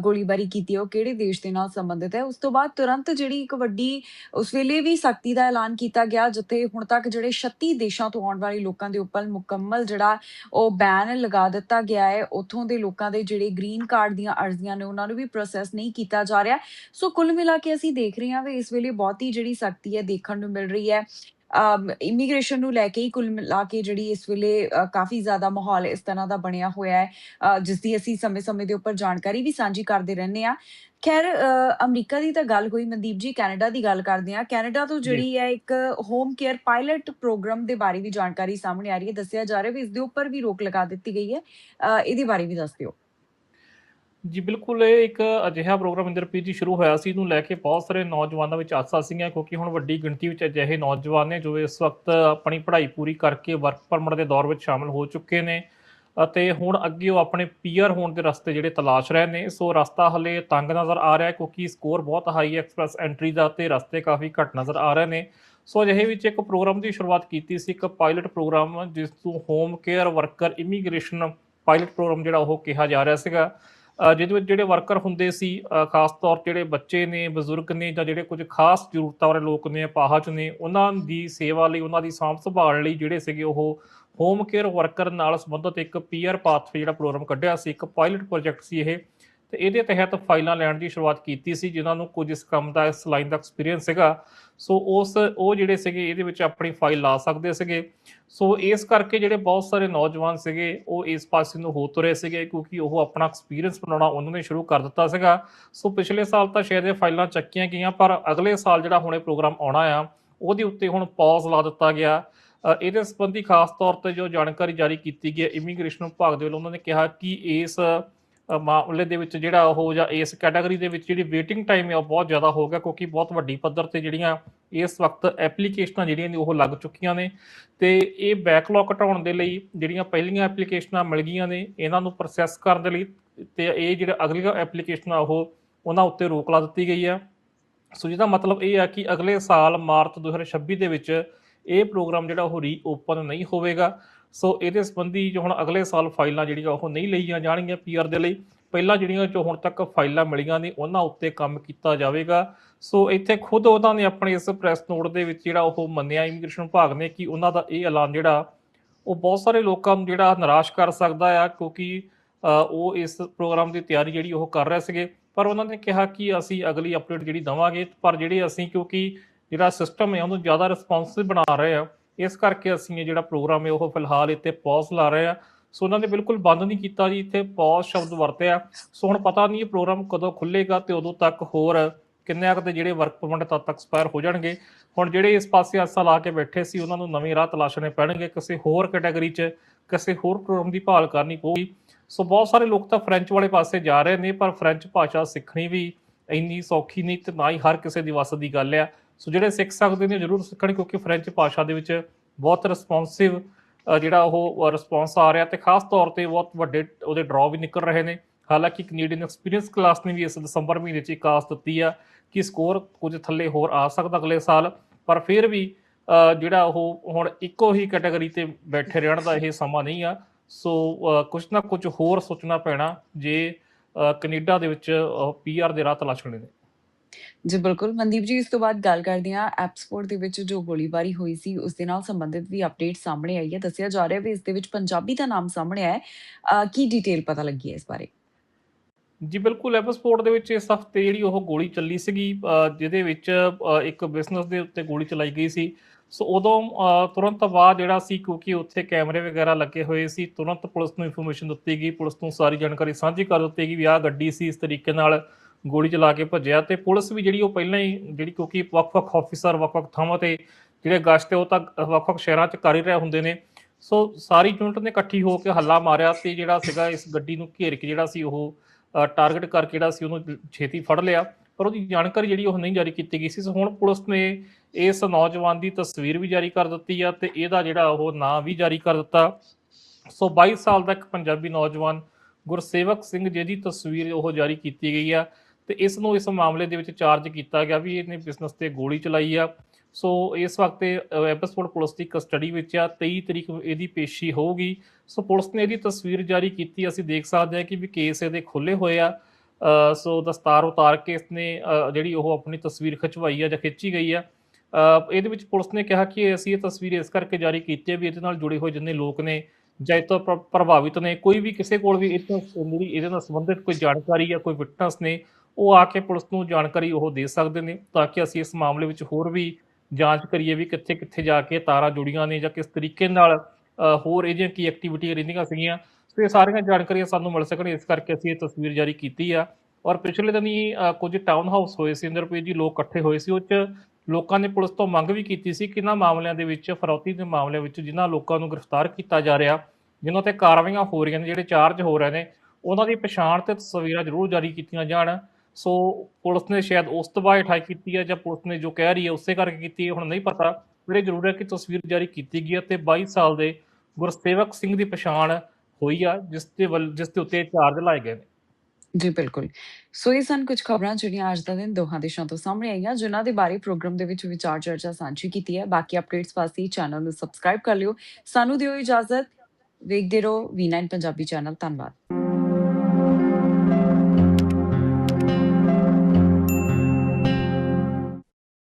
ਗੋਲੀਬਾਰੀ ਕੀਤੀ ਉਹ ਕਿਹੜੇ ਦੇਸ਼ ਦੇ ਨਾਲ ਸੰਬੰਧਿਤ ਹੈ। ਉਸ ਤੋਂ ਬਾਅਦ ਤੁਰੰਤ ਜਿਹੜੀ ਇੱਕ ਵੱਡੀ, ਉਸ ਵੇਲੇ ਵੀ ਸਖਤੀ ਦਾ ਐਲਾਨ ਕੀਤਾ ਗਿਆ, ਜਿੱਥੇ ਹੁਣ ਤੱਕ ਜਿਹੜੇ 36 ਦੇਸ਼ਾਂ ਤੋਂ ਆਉਣ ਵਾਲੇ ਲੋਕਾਂ ਦੇ ਉੱਪਰ ਮੁਕੰਮਲ ਜਿਹੜਾ ਉਹ ਬੈਨ ਲਗਾ ਦਿੱਤਾ ਗਿਆ ਹੈ, ਉੱਥੋਂ ਦੇ ਲੋਕਾਂ ਦੇ ਜਿਹੜੇ ਗ੍ਰੀਨ ਕਾਰਡ ਦੀਆਂ ਅਰਜ਼ੀਆਂ ਨੇ, ਉਹਨਾਂ ਨੂੰ ਵੀ ਪ੍ਰੋਸੈਸ ਨਹੀਂ ਕੀਤਾ ਜਾ ਰਿਹਾ। ਸੋ ਕੁੱਲ ਮਿਲਾ ਕੇ ਅਸੀਂ ਦੇਖ ਰਹੇ ਹਾਂ ਵੀ ਇਸ ਵੇਲੇ ਬਹੁਤ ਹੀ ਜਿਹੜੀ ਸਖਤੀ ਹੈ, ਦੇਖਣ ਨੂੰ ਮਿਲ ਰਹੀ ਹੈ। ਇਮੀਗ੍ਰੇਸ਼ਨ ਨੂੰ ਲੈ ਕੇ ਹੀ ਕੁੱਲ ਮਿਲਾ ਕੇ ਜਿਹੜੀ ਇਸ ਵੇਲੇ ਕਾਫੀ ਜ਼ਿਆਦਾ ਮਾਹੌਲ ਇਸ ਤਰ੍ਹਾਂ ਦਾ ਬਣਿਆ ਹੋਇਆ ਹੈ। ਜਿਸ ਦੀ ਅਸੀਂ ਸਮੇਂ-ਸਮੇਂ ਦੇ ਉੱਪਰ ਜਾਣਕਾਰੀ ਵੀ ਸਾਂਝੀ ਕਰਦੇ ਰਹਿੰਦੇ ਆ ਖੈਰ ਅਮਰੀਕਾ ਦੀ ਤਾਂ ਗੱਲ ਹੋਈ ਮਨਦੀਪ ਜੀ ਕੈਨੇਡਾ ਦੀ ਗੱਲ ਕਰਦੇ ਆ ਕੈਨੇਡਾ ਤੋਂ ਜਿਹੜੀ ਹੈ ਇੱਕ ਹੋਮ ਕੇਅਰ ਪਾਇਲਟ ਪ੍ਰੋਗਰਾਮ ਦੇ ਬਾਰੇ ਵੀ ਜਾਣਕਾਰੀ ਸਾਹਮਣੇ ਆ ਰਹੀ ਹੈ। ਦੱਸਿਆ ਜਾ ਰਿਹਾ ਵੀ ਇਸ ਦੇ ਉੱਪਰ ਵੀ ਰੋਕ ਲਗਾ ਦਿੱਤੀ ਗਈ ਹੈ। ਇਹਦੇ ਬਾਰੇ ਵੀ ਦੱਸ ਦਿਓ। ਜੀ, ਬਿਲਕੁਲ ਇਹ ਇੱਕ ਅਜਿਹਾ ਪ੍ਰੋਗਰਾਮ ਇੰਦਰਪ੍ਰੀਤ ਜੀ ਸ਼ੁਰੂ ਹੋਇਆ ਸੀ, ਇਹਨੂੰ ਲੈ ਕੇ ਬਹੁਤ ਸਾਰੇ ਨੌਜਵਾਨਾਂ ਵਿੱਚ ਆਸਾਂ ਸੀਗੀਆਂ, ਕਿਉਂਕਿ ਹੁਣ ਵੱਡੀ ਗਿਣਤੀ ਵਿੱਚ ਅਜਿਹੇ ਨੌਜਵਾਨ ਨੇ ਜੋ ਇਸ ਵਕਤ ਆਪਣੀ ਪੜ੍ਹਾਈ ਪੂਰੀ ਕਰਕੇ ਵਰਕ ਪਰਮਿਟ ਦੇ ਦੌਰ ਵਿੱਚ ਸ਼ਾਮਲ ਹੋ ਚੁੱਕੇ ਨੇ ਅਤੇ ਹੁਣ ਅੱਗੇ ਉਹ ਆਪਣੇ ਪੀਅਰ ਹੋਣ ਦੇ ਰਸਤੇ ਜਿਹੜੇ ਤਲਾਸ਼ ਰਹੇ ਨੇ, ਸੋ ਰਸਤਾ ਹਲੇ ਤੰਗ ਨਜ਼ਰ ਆ ਰਿਹਾ ਹੈ ਕਿਉਂਕਿ ਸਕੋਰ ਬਹੁਤ ਹਾਈ ਐਕਸਪ੍ਰੈਸ ਐਂਟਰੀ ਦਾ ਤੇ ਰਸਤੇ ਕਾਫੀ ਘੱਟ ਨਜ਼ਰ ਆ ਰਹੇ ਨੇ। ਸੋ ਅਜਿਹੇ ਵਿੱਚ ਇੱਕ ਪ੍ਰੋਗਰਾਮ ਦੀ ਸ਼ੁਰੂਆਤ ਕੀਤੀ ਸੀ, ਇੱਕ ਪਾਇਲਟ ਪ੍ਰੋਗਰਾਮ ਜਿਸ ਨੂੰ home care worker immigration pilot programme ਜਿਹੜਾ ਉਹ ਕਿਹਾ ਜਾ ਰਿਹਾ ਸੀਗਾ। ਜਿਹਦੇ ਵਿੱਚ ਜਿਹੜੇ ਵਰਕਰ ਹੁੰਦੇ ਸੀ ਖਾਸ ਤੌਰ ਤੇ ਜਿਹੜੇ ਬੱਚੇ ਨੇ, ਬਜ਼ੁਰਗ ਨੇ ਜਾਂ ਜਿਹੜੇ ਕੁਝ ਖਾਸ ਜ਼ਰੂਰਤਾਂ ਵਾਲੇ ਲੋਕ ਨੇ, ਅਪਾਹਜ ਨੇ, ਉਹਨਾਂ ਦੀ ਸੇਵਾ ਲਈ, ਉਹਨਾਂ ਦੀ ਸਾਂਭ ਸੰਭਾਲ ਲਈ ਜਿਹੜੇ ਸੀਗੇ ਉਹ ਹੋਮ ਕੇਅਰ ਵਰਕਰ ਨਾਲ ਸੰਬੰਧਿਤ ਇੱਕ ਪੀਅਰ ਪਾਥਵੇ ਜਿਹੜਾ ਪ੍ਰੋਗਰਾਮ ਕੱਢਿਆ ਸੀ, ਇੱਕ ਪਾਇਲਟ ਪ੍ਰੋਜੈਕਟ ਸੀ ਇਹ। ਤੇ ਇਹਦੇ ਤਹਿਤ ਫਾਈਲਾਂ ਲੈਣ ਦੀ ਸ਼ੁਰੂਆਤ ਕੀਤੀ ਸੀ, ਜਿਨ੍ਹਾਂ ਨੂੰ ਕੁਝ ਇਸ ਕੰਮ ਦਾ, ਇਸ ਲਾਈਨ ਦਾ ਐਕਸਪੀਰੀਅੰਸ ਸੀਗਾ। ਸੋ ਉਸ, ਉਹ ਜਿਹੜੇ ਸੀਗੇ, ਇਹਦੇ ਵਿੱਚ ਆਪਣੀ ਫਾਈਲ ਲਾ ਸਕਦੇ ਸੀਗੇ। ਸੋ ਇਸ ਕਰਕੇ ਜਿਹੜੇ ਬਹੁਤ ਸਾਰੇ ਨੌਜਵਾਨ ਸੀਗੇ, ਉਹ ਇਸ ਪਾਸੇ ਨੂੰ ਹੋ ਤੁਰੇ ਸੀਗੇ, ਕਿਉਂਕਿ ਉਹ ਆਪਣਾ ਐਕਸਪੀਰੀਅੰਸ ਬਣਾਉਣਾ ਉਹਨਾਂ ਨੇ ਸ਼ੁਰੂ ਕਰ ਦਿੱਤਾ ਸੀਗਾ। ਸੋ ਪਿਛਲੇ ਸਾਲ ਤਾਂ ਸ਼ਾਇਦ ਇਹ ਫਾਈਲਾਂ ਚੱਕੀਆਂ ਗਈਆਂ, ਪਰ ਅਗਲੇ ਸਾਲ ਜਿਹੜਾ ਹੁਣ ਇਹ ਪ੍ਰੋਗਰਾਮ ਆਉਣਾ ਆ, ਉਹਦੇ ਉੱਤੇ ਹੁਣ ਪੌਜ਼ ਲਾ ਦਿੱਤਾ ਗਿਆ। ਇਹਦੇ ਸੰਬੰਧੀ ਖਾਸ ਤੌਰ ਤੇ ਜੋ ਜਾਣਕਾਰੀ ਜਾਰੀ ਕੀਤੀ ਗਈ ਹੈ ਇਮੀਗ੍ਰੇਸ਼ਨ ਵਿਭਾਗ ਦੇ ਵੱਲੋਂ ਉਹਨਾਂ ਨੇ ਕਿਹਾ ਕਿ ਇਸ ਮਾਮਲੇ ਦੇ ਵਿੱਚ ਜਿਹੜਾ ਉਹ ਜਾਂ ਇਸ ਕੈਟਾਗਰੀ ਦੇ ਵਿੱਚ ਜਿਹੜੀ ਵੇਟਿੰਗ ਟਾਈਮ ਹੈ ਉਹ ਬਹੁਤ ਜ਼ਿਆਦਾ ਹੋ ਗਿਆ ਕਿਉਂਕਿ ਬਹੁਤ ਵੱਡੀ ਪੱਧਰ ਤੇ ਜਿਹੜੀਆਂ ਇਸ ਵਕਤ ਐਪਲੀਕੇਸ਼ਨਾਂ ਜਿਹੜੀਆਂ ਨੇ ਉਹ ਲੱਗ ਚੁੱਕੀਆਂ ਨੇ ਤੇ ਇਹ ਬੈਕਲੌਗ ਘਟਾਉਣ ਦੇ ਲਈ ਜਿਹੜੀਆਂ ਪਹਿਲੀਆਂ ਐਪਲੀਕੇਸ਼ਨਾਂ ਮਿਲ ਗਈਆਂ ਨੇ, ਇਹਨਾਂ ਨੂੰ ਪ੍ਰੋਸੈਸ ਕਰਨ ਦੇ ਲਈ ਤੇ ਇਹ ਜਿਹੜਾ ਅਗਲੀਆਂ ਐਪਲੀਕੇਸ਼ਨਾਂ ਉਹ ਉਹਨਾਂ ਉੱਤੇ ਰੋਕ ਲਾ ਦਿੱਤੀ ਗਈ ਹੈ ਸੋ ਜਿਹਦਾ ਮਤਲਬ ਇਹ ਆ ਕਿ ਅਗਲੇ ਸਾਲ ਮਾਰਚ 2026 ਦੇ ਵਿੱਚ ਇਹ ਪ੍ਰੋਗਰਾਮ ਜਿਹੜਾ ਉਹ ਰੀਓਪਨ ਨਹੀਂ ਹੋਵੇਗਾ। ਸੋ ਇਹਦੇ ਸੰਬੰਧੀ ਜੋ ਹੁਣ ਅਗਲੇ ਸਾਲ ਫਾਈਲਾਂ ਜਿਹੜੀਆਂ ਉਹ ਨਹੀਂ ਲਈਆਂ ਜਾਣਗੀਆਂ ਪੀਆਰ ਦੇ ਲਈ। ਪਹਿਲਾਂ ਜਿਹੜੀਆਂ ਜੋ ਹੁਣ ਤੱਕ ਫਾਈਲਾਂ ਮਿਲੀਆਂ ਨੇ, ਉਹਨਾਂ ਉੱਤੇ ਕੰਮ ਕੀਤਾ ਜਾਵੇਗਾ। ਸੋ ਇੱਥੇ ਖੁਦ ਉਹਨਾਂ ਨੇ ਆਪਣੇ ਇਸ ਪ੍ਰੈਸ ਨੋਟ ਦੇ ਵਿੱਚ ਜਿਹੜਾ ਉਹ ਮੰਨਿਆ ਇਮੀਗ੍ਰੇਸ਼ਨ ਵਿਭਾਗ ਨੇ ਕਿ ਉਹਨਾਂ ਦਾ ਇਹ ਐਲਾਨ ਜਿਹੜਾ, ਉਹ ਬਹੁਤ ਸਾਰੇ ਲੋਕਾਂ ਨੂੰ ਜਿਹੜਾ ਨਿਰਾਸ਼ ਕਰ ਸਕਦਾ ਆ ਕਿਉਂਕਿ ਉਹ ਇਸ ਪ੍ਰੋਗਰਾਮ ਦੀ ਤਿਆਰੀ ਜਿਹੜੀ ਉਹ ਕਰ ਰਹੇ ਸੀਗੇ। ਪਰ ਉਹਨਾਂ ਨੇ ਕਿਹਾ ਕਿ ਅਸੀਂ ਅਗਲੀ ਅਪਡੇਟ ਜਿਹੜੀ ਦਵਾਂਗੇ, ਪਰ ਜਿਹੜੇ ਅਸੀਂ ਕਿਉਂਕਿ ਜਿਹੜਾ ਸਿਸਟਮ ਹੈ ਉਹਨੂੰ ਜ਼ਿਆਦਾ ਰਿਸਪੌਂਸਿਵ ਬਣਾ ਰਹੇ ਆ ਇਸ ਕਰਕੇ ਅਸੀਂ ਇਹ ਜਿਹੜਾ ਪ੍ਰੋਗਰਾਮ ਹੈ ਉਹ ਫਿਲਹਾਲ ਇੱਥੇ ਪੌਜ਼ ਲਾ ਰਹੇ ਆ ਸੋ ਉਹਨਾਂ ਨੇ ਬਿਲਕੁਲ ਬੰਦ ਨਹੀਂ ਕੀਤਾ ਜੀ, ਇੱਥੇ ਪੌਜ਼ ਸ਼ਬਦ ਵਰਤਿਆ। ਸੋ ਹੁਣ ਪਤਾ ਨਹੀਂ ਇਹ ਪ੍ਰੋਗਰਾਮ ਕਦੋਂ ਖੁੱਲੇਗਾ ਤੇ ਉਦੋਂ ਤੱਕ ਹੋਰ ਕਿੰਨੇ ਕੁ ਦੇ ਜਿਹੜੇ ਵਰਕ ਪਰਮਿਟ ਤਦ ਤੱਕ ਐਕਸਪਾਇਰ ਹੋ ਜਾਣਗੇ। ਹੁਣ ਜਿਹੜੇ ਇਸ ਪਾਸੇ ਆਸਾ ਲਾ ਕੇ ਬੈਠੇ ਸੀ, ਉਹਨਾਂ ਨੂੰ ਨਵੀਂ ਰਾਹ ਤਲਾਸ਼ਣੇ ਪੈਣਗੇ। ਕਿਸੇ ਹੋਰ ਕੈਟਾਗਰੀ 'ਚ, ਕਿਸੇ ਹੋਰ ਪ੍ਰੋਗਰਾਮ ਦੀ ਭਾਲ ਕਰਨੀ ਪਊਗੀ। ਸੋ ਬਹੁਤ ਸਾਰੇ ਲੋਕ ਤਾਂ ਫ੍ਰੈਂਚ ਵਾਲੇ ਪਾਸੇ ਜਾ ਰਹੇ ਨੇ, ਪਰ ਫ੍ਰੈਂਚ ਭਾਸ਼ਾ ਸਿੱਖਣੀ ਵੀ ਇੰਨੀ ਸੌਖੀ ਨਹੀਂ ਤੇ ਨਾ ਹੀ ਹਰ ਕਿਸੇ ਦੀ ਵੱਸ ਦੀ ਗੱਲ ਆ। ਸੋ ਜਿਹੜੇ ਸਿੱਖ ਸਕਦੇ ਨੇ ਜ਼ਰੂਰ ਸਿੱਖਣ ਕਿਉਂਕਿ ਫ੍ਰੈਂਚ ਭਾਸ਼ਾ ਦੇ ਵਿੱਚ ਬਹੁਤ ਰਿਸਪੌਂਸਿਵ ਜਿਹੜਾ ਉਹ ਰਿਸਪੌਂਸ ਆ ਰਿਹਾ ਤੇ ਖਾਸ ਤੌਰ ਤੇ ਬਹੁਤ ਵੱਡੇ ਉਹਦੇ ਡਰਾਅ ਵੀ ਨਿਕਲ ਰਹੇ ਨੇ। ਹਾਲਾਂਕਿ ਕੈਨੇਡੀਅਨ ਐਕਸਪੀਰੀਅੰਸ ਕਲਾਸ ਨੇ ਵੀ ਇਸ ਦਸੰਬਰ ਮਹੀਨੇ 'ਚ ਇੱਕ ਆਸ ਦਿੱਤੀ ਆ ਕਿ ਸਕੋਰ ਕੁਝ ਥੱਲੇ ਹੋਰ ਆ ਸਕਦਾ ਅਗਲੇ ਸਾਲ ਪਰ ਫਿਰ ਵੀ ਜਿਹੜਾ ਉਹ ਹੁਣ ਇੱਕੋ ਹੀ ਕੈਟਾਗਰੀ ਤੇ ਬੈਠੇ ਰਹਿਣ ਦਾ ਇਹ ਸਮਾਂ ਨਹੀਂ ਆ। ਸੋ ਅ, ਕੁਝ ਨਾ ਕੁਝ ਹੋਰ ਸੋਚਣਾ ਪੈਣਾ ਜੇ ਅ, ਕੈਨੇਡਾ ਦੇ ਵਿੱਚ ਪੀਆਰ ਦੇ ਰਾਹ ਤਲਾਸ਼ਣੇ ਨੇ। ਜੀ, ਬਿਲਕੁਲ। ਮਨਦੀਪ ਜੀ, ਇਸ ਤੋਂ ਬਾਅਦ ਗੱਲ ਕਰਦੇ ਹਾਂ ਐਪਸਪੋਰਟ ਦੇ ਵਿੱਚ ਜੋ ਗੋਲੀਬਾਰੀ ਹੋਈ ਸੀ, ਉਸ ਦੇ ਨਾਲ ਸੰਬੰਧਿਤ ਵੀ ਅਪਡੇਟ ਸਾਹਮਣੇ ਆਈ ਹੈ। ਦੱਸਿਆ ਜਾ ਰਿਹਾ ਵੀ ਇਸ ਦੇ ਵਿੱਚ ਪੰਜਾਬੀ ਦਾ ਨਾਮ ਸਾਹਮਣੇ ਆਇਆ ਹੈ। ਕੀ ਡਿਟੇਲ ਪਤਾ ਲੱਗੀ ਹੈ ਇਸ ਬਾਰੇ? ਜੀ, ਬਿਲਕੁਲ। ਐਪਸਪੋਰਟ ਦੇ ਵਿੱਚ ਇਸ ਹਫ਼ਤੇ ਜਿਹੜੀ ਉਹ ਗੋਲੀ ਚੱਲੀ ਸੀਗੀ ਜਿਹਦੇ ਵਿੱਚ ਇੱਕ ਬਿਜ਼ਨਸ ਦੇ ਉੱਤੇ ਗੋਲੀ ਚਲਾਈ ਗਈ ਸੀ। ਸੋ ਉਦੋਂ ਤੁਰੰਤ ਬਾਅਦ ਜਿਹੜਾ ਸੀ, ਕਿਉਂਕਿ ਉੱਥੇ ਕੈਮਰੇ ਵਗੈਰਾ ਲੱਗੇ ਹੋਏ ਸੀ, ਤੁਰੰਤ ਪੁਲਿਸ ਨੂੰ ਇਨਫੋਰਮੇਸ਼ਨ ਦਿੱਤੀ ਗਈ। ਪੁਲਿਸ ਨੂੰ ਸਾਰੀ ਜਾਣਕਾਰੀ ਸਾਂਝੀ ਕਰ ਦਿੱਤੀ ਗਈ ਵੀ ਆਹ ਗੱਡੀ ਸੀ, ਇਸ ਤਰੀਕੇ ਨਾਲ ਗੋਲੀ ਚਲਾ ਕੇ ਭੱਜਿਆ ਤੇ ਪੁਲਿਸ ਵੀ ਜਿਹੜੀ ਉਹ ਪਹਿਲਾਂ ਹੀ, ਜਿਹੜੀ ਕਿਉਂਕਿ ਵੱਖ-ਵੱਖ ਆਫੀਸਰ ਵੱਖ-ਵੱਖ ਥਾਵਾਂ ਤੇ ਜਿਹੜੇ ਗਸ਼ਤ ਤੇ ਉਹ ਤਾਂ ਵੱਖ-ਵੱਖ ਸ਼ਹਿਰਾਂ 'ਚ ਕਰ ਹੀ ਰਹੇ ਹੁੰਦੇ ਨੇ। ਸੋ ਸਾਰੀ ਯੂਨਿਟ ਨੇ ਇਕੱਠੀ ਹੋ ਕੇ ਹੱਲਾ ਮਾਰਿਆ ਤੇ ਜਿਹੜਾ ਸੀਗਾ ਇਸ ਗੱਡੀ ਨੂੰ ਘੇਰ ਕੇ ਜਿਹੜਾ ਸੀ ਉਹ ਟਾਰਗੇਟ ਕਰਕੇ ਜਿਹੜਾ ਸੀ ਉਹਨੂੰ ਛੇਤੀ ਫੜ ਲਿਆ। ਪਰ ਉਹਦੀ ਜਾਣਕਾਰੀ ਜਿਹੜੀ ਉਹ ਨਹੀਂ ਜਾਰੀ ਕੀਤੀ ਗਈ ਸੀ। ਸੋ ਹੁਣ ਪੁਲਿਸ ਨੇ ਇਸ ਨੌਜਵਾਨ ਦੀ ਤਸਵੀਰ ਵੀ ਜਾਰੀ ਕਰ ਦਿੱਤੀ ਆ ਤੇ ਇਹਦਾ ਜਿਹੜਾ ਉਹ ਨਾਂ ਵੀ ਜਾਰੀ ਕਰ ਦਿੱਤਾ। ਸੋ 22 ਸਾਲ ਦਾ ਇੱਕ ਪੰਜਾਬੀ ਨੌਜਵਾਨ ਗੁਰਸੇਵਕ ਸਿੰਘ ਜਿਹਦੀ ਤਸਵੀਰ ਉਹ ਜਾਰੀ ਕੀਤੀ ਗਈ ਆ। ਤੇ ਇਸ ਨੂੰ ਇਸ ਮਾਮਲੇ ਦੇ ਵਿੱਚ ਚਾਰਜ ਕੀਤਾ ਗਿਆ ਵੀ ਇਹਨੇ ਬਿਜ਼ਨਸ ਤੇ ਗੋਲੀ ਚਲਾਈ ਆ। ਸੋ ਇਸ ਵਕਤ ਐਪਸਪੋਰਟ ਪੁਲਿਸ ਦੀ ਕਸਟਡੀ ਵਿੱਚ ਆ। 23 ਤਰੀਕ ਨੂੰ ਇਹਦੀ ਪੇਸ਼ੀ ਹੋਊਗੀ। ਸੋ ਪੁਲਿਸ ਨੇ ਇਹਦੀ ਤਸਵੀਰ ਜਾਰੀ ਕੀਤੀ। ਅਸੀਂ ਦੇਖ ਸਕਦੇ ਹਾਂ ਕਿ ਵੀ ਕੇਸ ਇਹਦੇ ਖੁੱਲੇ ਹੋਏ ਆ। ਸੋ ਦਸਤਾਰ ਉਤਾਰ ਕੇ ਇਸਨੇ ਅ, ਜਿਹੜੀ ਉਹ ਆਪਣੀ ਤਸਵੀਰ ਖਿਚਵਾਈ ਆ ਜਾਂ ਖਿੱਚੀ ਗਈ ਆ। ਇਹਦੇ ਵਿੱਚ ਪੁਲਿਸ ਨੇ ਕਿਹਾ ਕਿ ਅਸੀਂ ਇਹ ਤਸਵੀਰ ਇਸ ਕਰਕੇ ਜਾਰੀ ਕੀਤੀ ਹੈ ਵੀ ਇਹਦੇ ਨਾਲ ਜੁੜੇ ਹੋਏ ਜਿੰਨੇ ਲੋਕ ਨੇ ਜਾਂ ਇਹ ਤੋਂ ਪ੍ਰ- ਪ੍ਰਭਾਵਿਤ ਨੇ ਕੋਈ ਵੀ ਕਿਸੇ ਕੋਲ ਵੀ ਇਹ ਤੋਂ ਇਹਦੇ ਨਾਲ ਸੰਬੰਧਿਤ ਕੋਈ ਜਾਣਕਾਰੀ ਜਾਂ ਕੋਈ ਵਿਟਨੈਸ ਨੇ ਉਹ ਆ ਕੇ ਪੁਲਿਸ ਨੂੰ ਜਾਣਕਾਰੀ ਉਹ ਦੇ ਸਕਦੇ ਨੇ ਤਾਂ ਕਿ ਅਸੀਂ ਇਸ ਮਾਮਲੇ ਵਿੱਚ ਹੋਰ ਵੀ ਜਾਂਚ ਕਰੀਏ ਵੀ ਕਿੱਥੇ ਕਿੱਥੇ ਜਾ ਕੇ ਤਾਰਾਂ ਜੁੜੀਆਂ ਨੇ ਜਾਂ ਕਿਸ ਤਰੀਕੇ ਨਾਲ ਅ, ਹੋਰ ਇਹਦੀਆਂ ਕੀ ਐਕਟੀਵਿਟੀ ਰਹਿੰਦੀਆਂ ਸੀਗੀਆਂ। ਸੋ ਇਹ ਸਾਰੀਆਂ ਜਾਣਕਾਰੀਆਂ ਸਾਨੂੰ ਮਿਲ ਸਕਣ ਇਸ ਕਰਕੇ ਅਸੀਂ ਇਹ ਤਸਵੀਰ ਜਾਰੀ ਕੀਤੀ ਆ। ਔਰ ਪਿਛਲੇ ਦਿਨ ਹੀ ਕੁਝ ਟਾਊਨ ਹਾਊਸ ਹੋਏ ਸੀ ਇੰਦਰਪ੍ਰੀਤ ਜੀ ਲੋਕ ਇਕੱਠੇ ਹੋਏ ਸੀ ਉਹ 'ਚ ਲੋਕਾਂ ਨੇ ਪੁਲਿਸ ਤੋਂ ਮੰਗ ਵੀ ਕੀਤੀ ਸੀ ਕਿ ਇਹਨਾਂ ਮਾਮਲਿਆਂ ਦੇ ਵਿੱਚ ਫਰੌਤੀ ਦੇ ਮਾਮਲਿਆਂ ਵਿੱਚ ਜਿਨ੍ਹਾਂ ਲੋਕਾਂ ਨੂੰ ਗ੍ਰਿਫਤਾਰ ਕੀਤਾ ਜਾ ਰਿਹਾ ਜਿਨ੍ਹਾਂ ਤੇ ਕਾਰਵਾਈਆਂ ਹੋ ਰਹੀਆਂ ਨੇ ਜਿਹੜੇ ਚਾਰਜ ਹੋ ਰਹੇ ਨੇ ਉਹਨਾਂ ਦੀ ਪਛਾਣ ਤੇ ਤਸਵੀਰਾਂ ਜ਼ਰੂਰ ਜਾਰੀ ਕੀਤੀਆਂ ਜਾਣ। ਸੋ ਪੁਲਿਸ ਨੇ ਸ਼ਾਇਦ ਉਸ ਤੋਂ ਬਾਅਦ ਠਾਈ ਕੀਤੀ ਹੈ ਜਾਂ ਪੁਲਿਸ ਨੇ ਜੋ ਕਹਿ ਰਹੀ ਹੈ ਉਸੇ ਕਰਕੇ ਕੀਤੀ ਹੈ ਹੁਣ ਨਹੀਂ ਪਤਾ। ਪਰ ਇਹ ਜ਼ਰੂਰ ਹੈ ਕਿ ਤਸਵੀਰ ਜਾਰੀ ਕੀਤੀ ਗਈ ਹੈ ਤੇ 22 ਸਾਲ ਦੇ ਗੁਰਸੇਵਕ ਸਿੰਘ ਦੀ ਪਛਾਣ ਹੋਈ ਆ, ਜਿਸ ਦੇ ਜਿਸ ਦੇ ਉੱਤੇ ਚਾਰਜ ਲਾਏ ਗਏ ਨੇ। ਜੀ, ਬਿਲਕੁਲ। ਸੋ ਇਹ ਸਨ ਕੁਝ ਖਬਰਾਂ ਜਿਹੜੀਆਂ ਅੱਜ ਦਾ ਦਿਨ ਦੋਹਾਂ ਦੇਸ਼ਾਂ ਤੋਂ ਸਾਹਮਣੇ ਆਈਆਂ, ਜਿਨ੍ਹਾਂ ਦੇ ਬਾਰੇ ਪ੍ਰੋਗਰਾਮ ਦੇ ਵਿੱਚ ਵਿਚਾਰ ਚਰਚਾ ਸਾਂਝੀ ਕੀਤੀ ਹੈ। ਬਾਕੀ ਅਪਡੇਟਸ ਵਾਸਤੇ ਚੈਨਲ ਨੂੰ ਸਬਸਕ੍ਰਾਈਬ ਕਰ ਲਿਓ। ਸਾਨੂੰ ਦਿਓ ਇਜਾਜ਼ਤ। ਵੇਖਦੇ ਰਹੋ V9 ਪੰਜਾਬੀ ਚੈਨਲ। ਧੰਨਵਾਦ।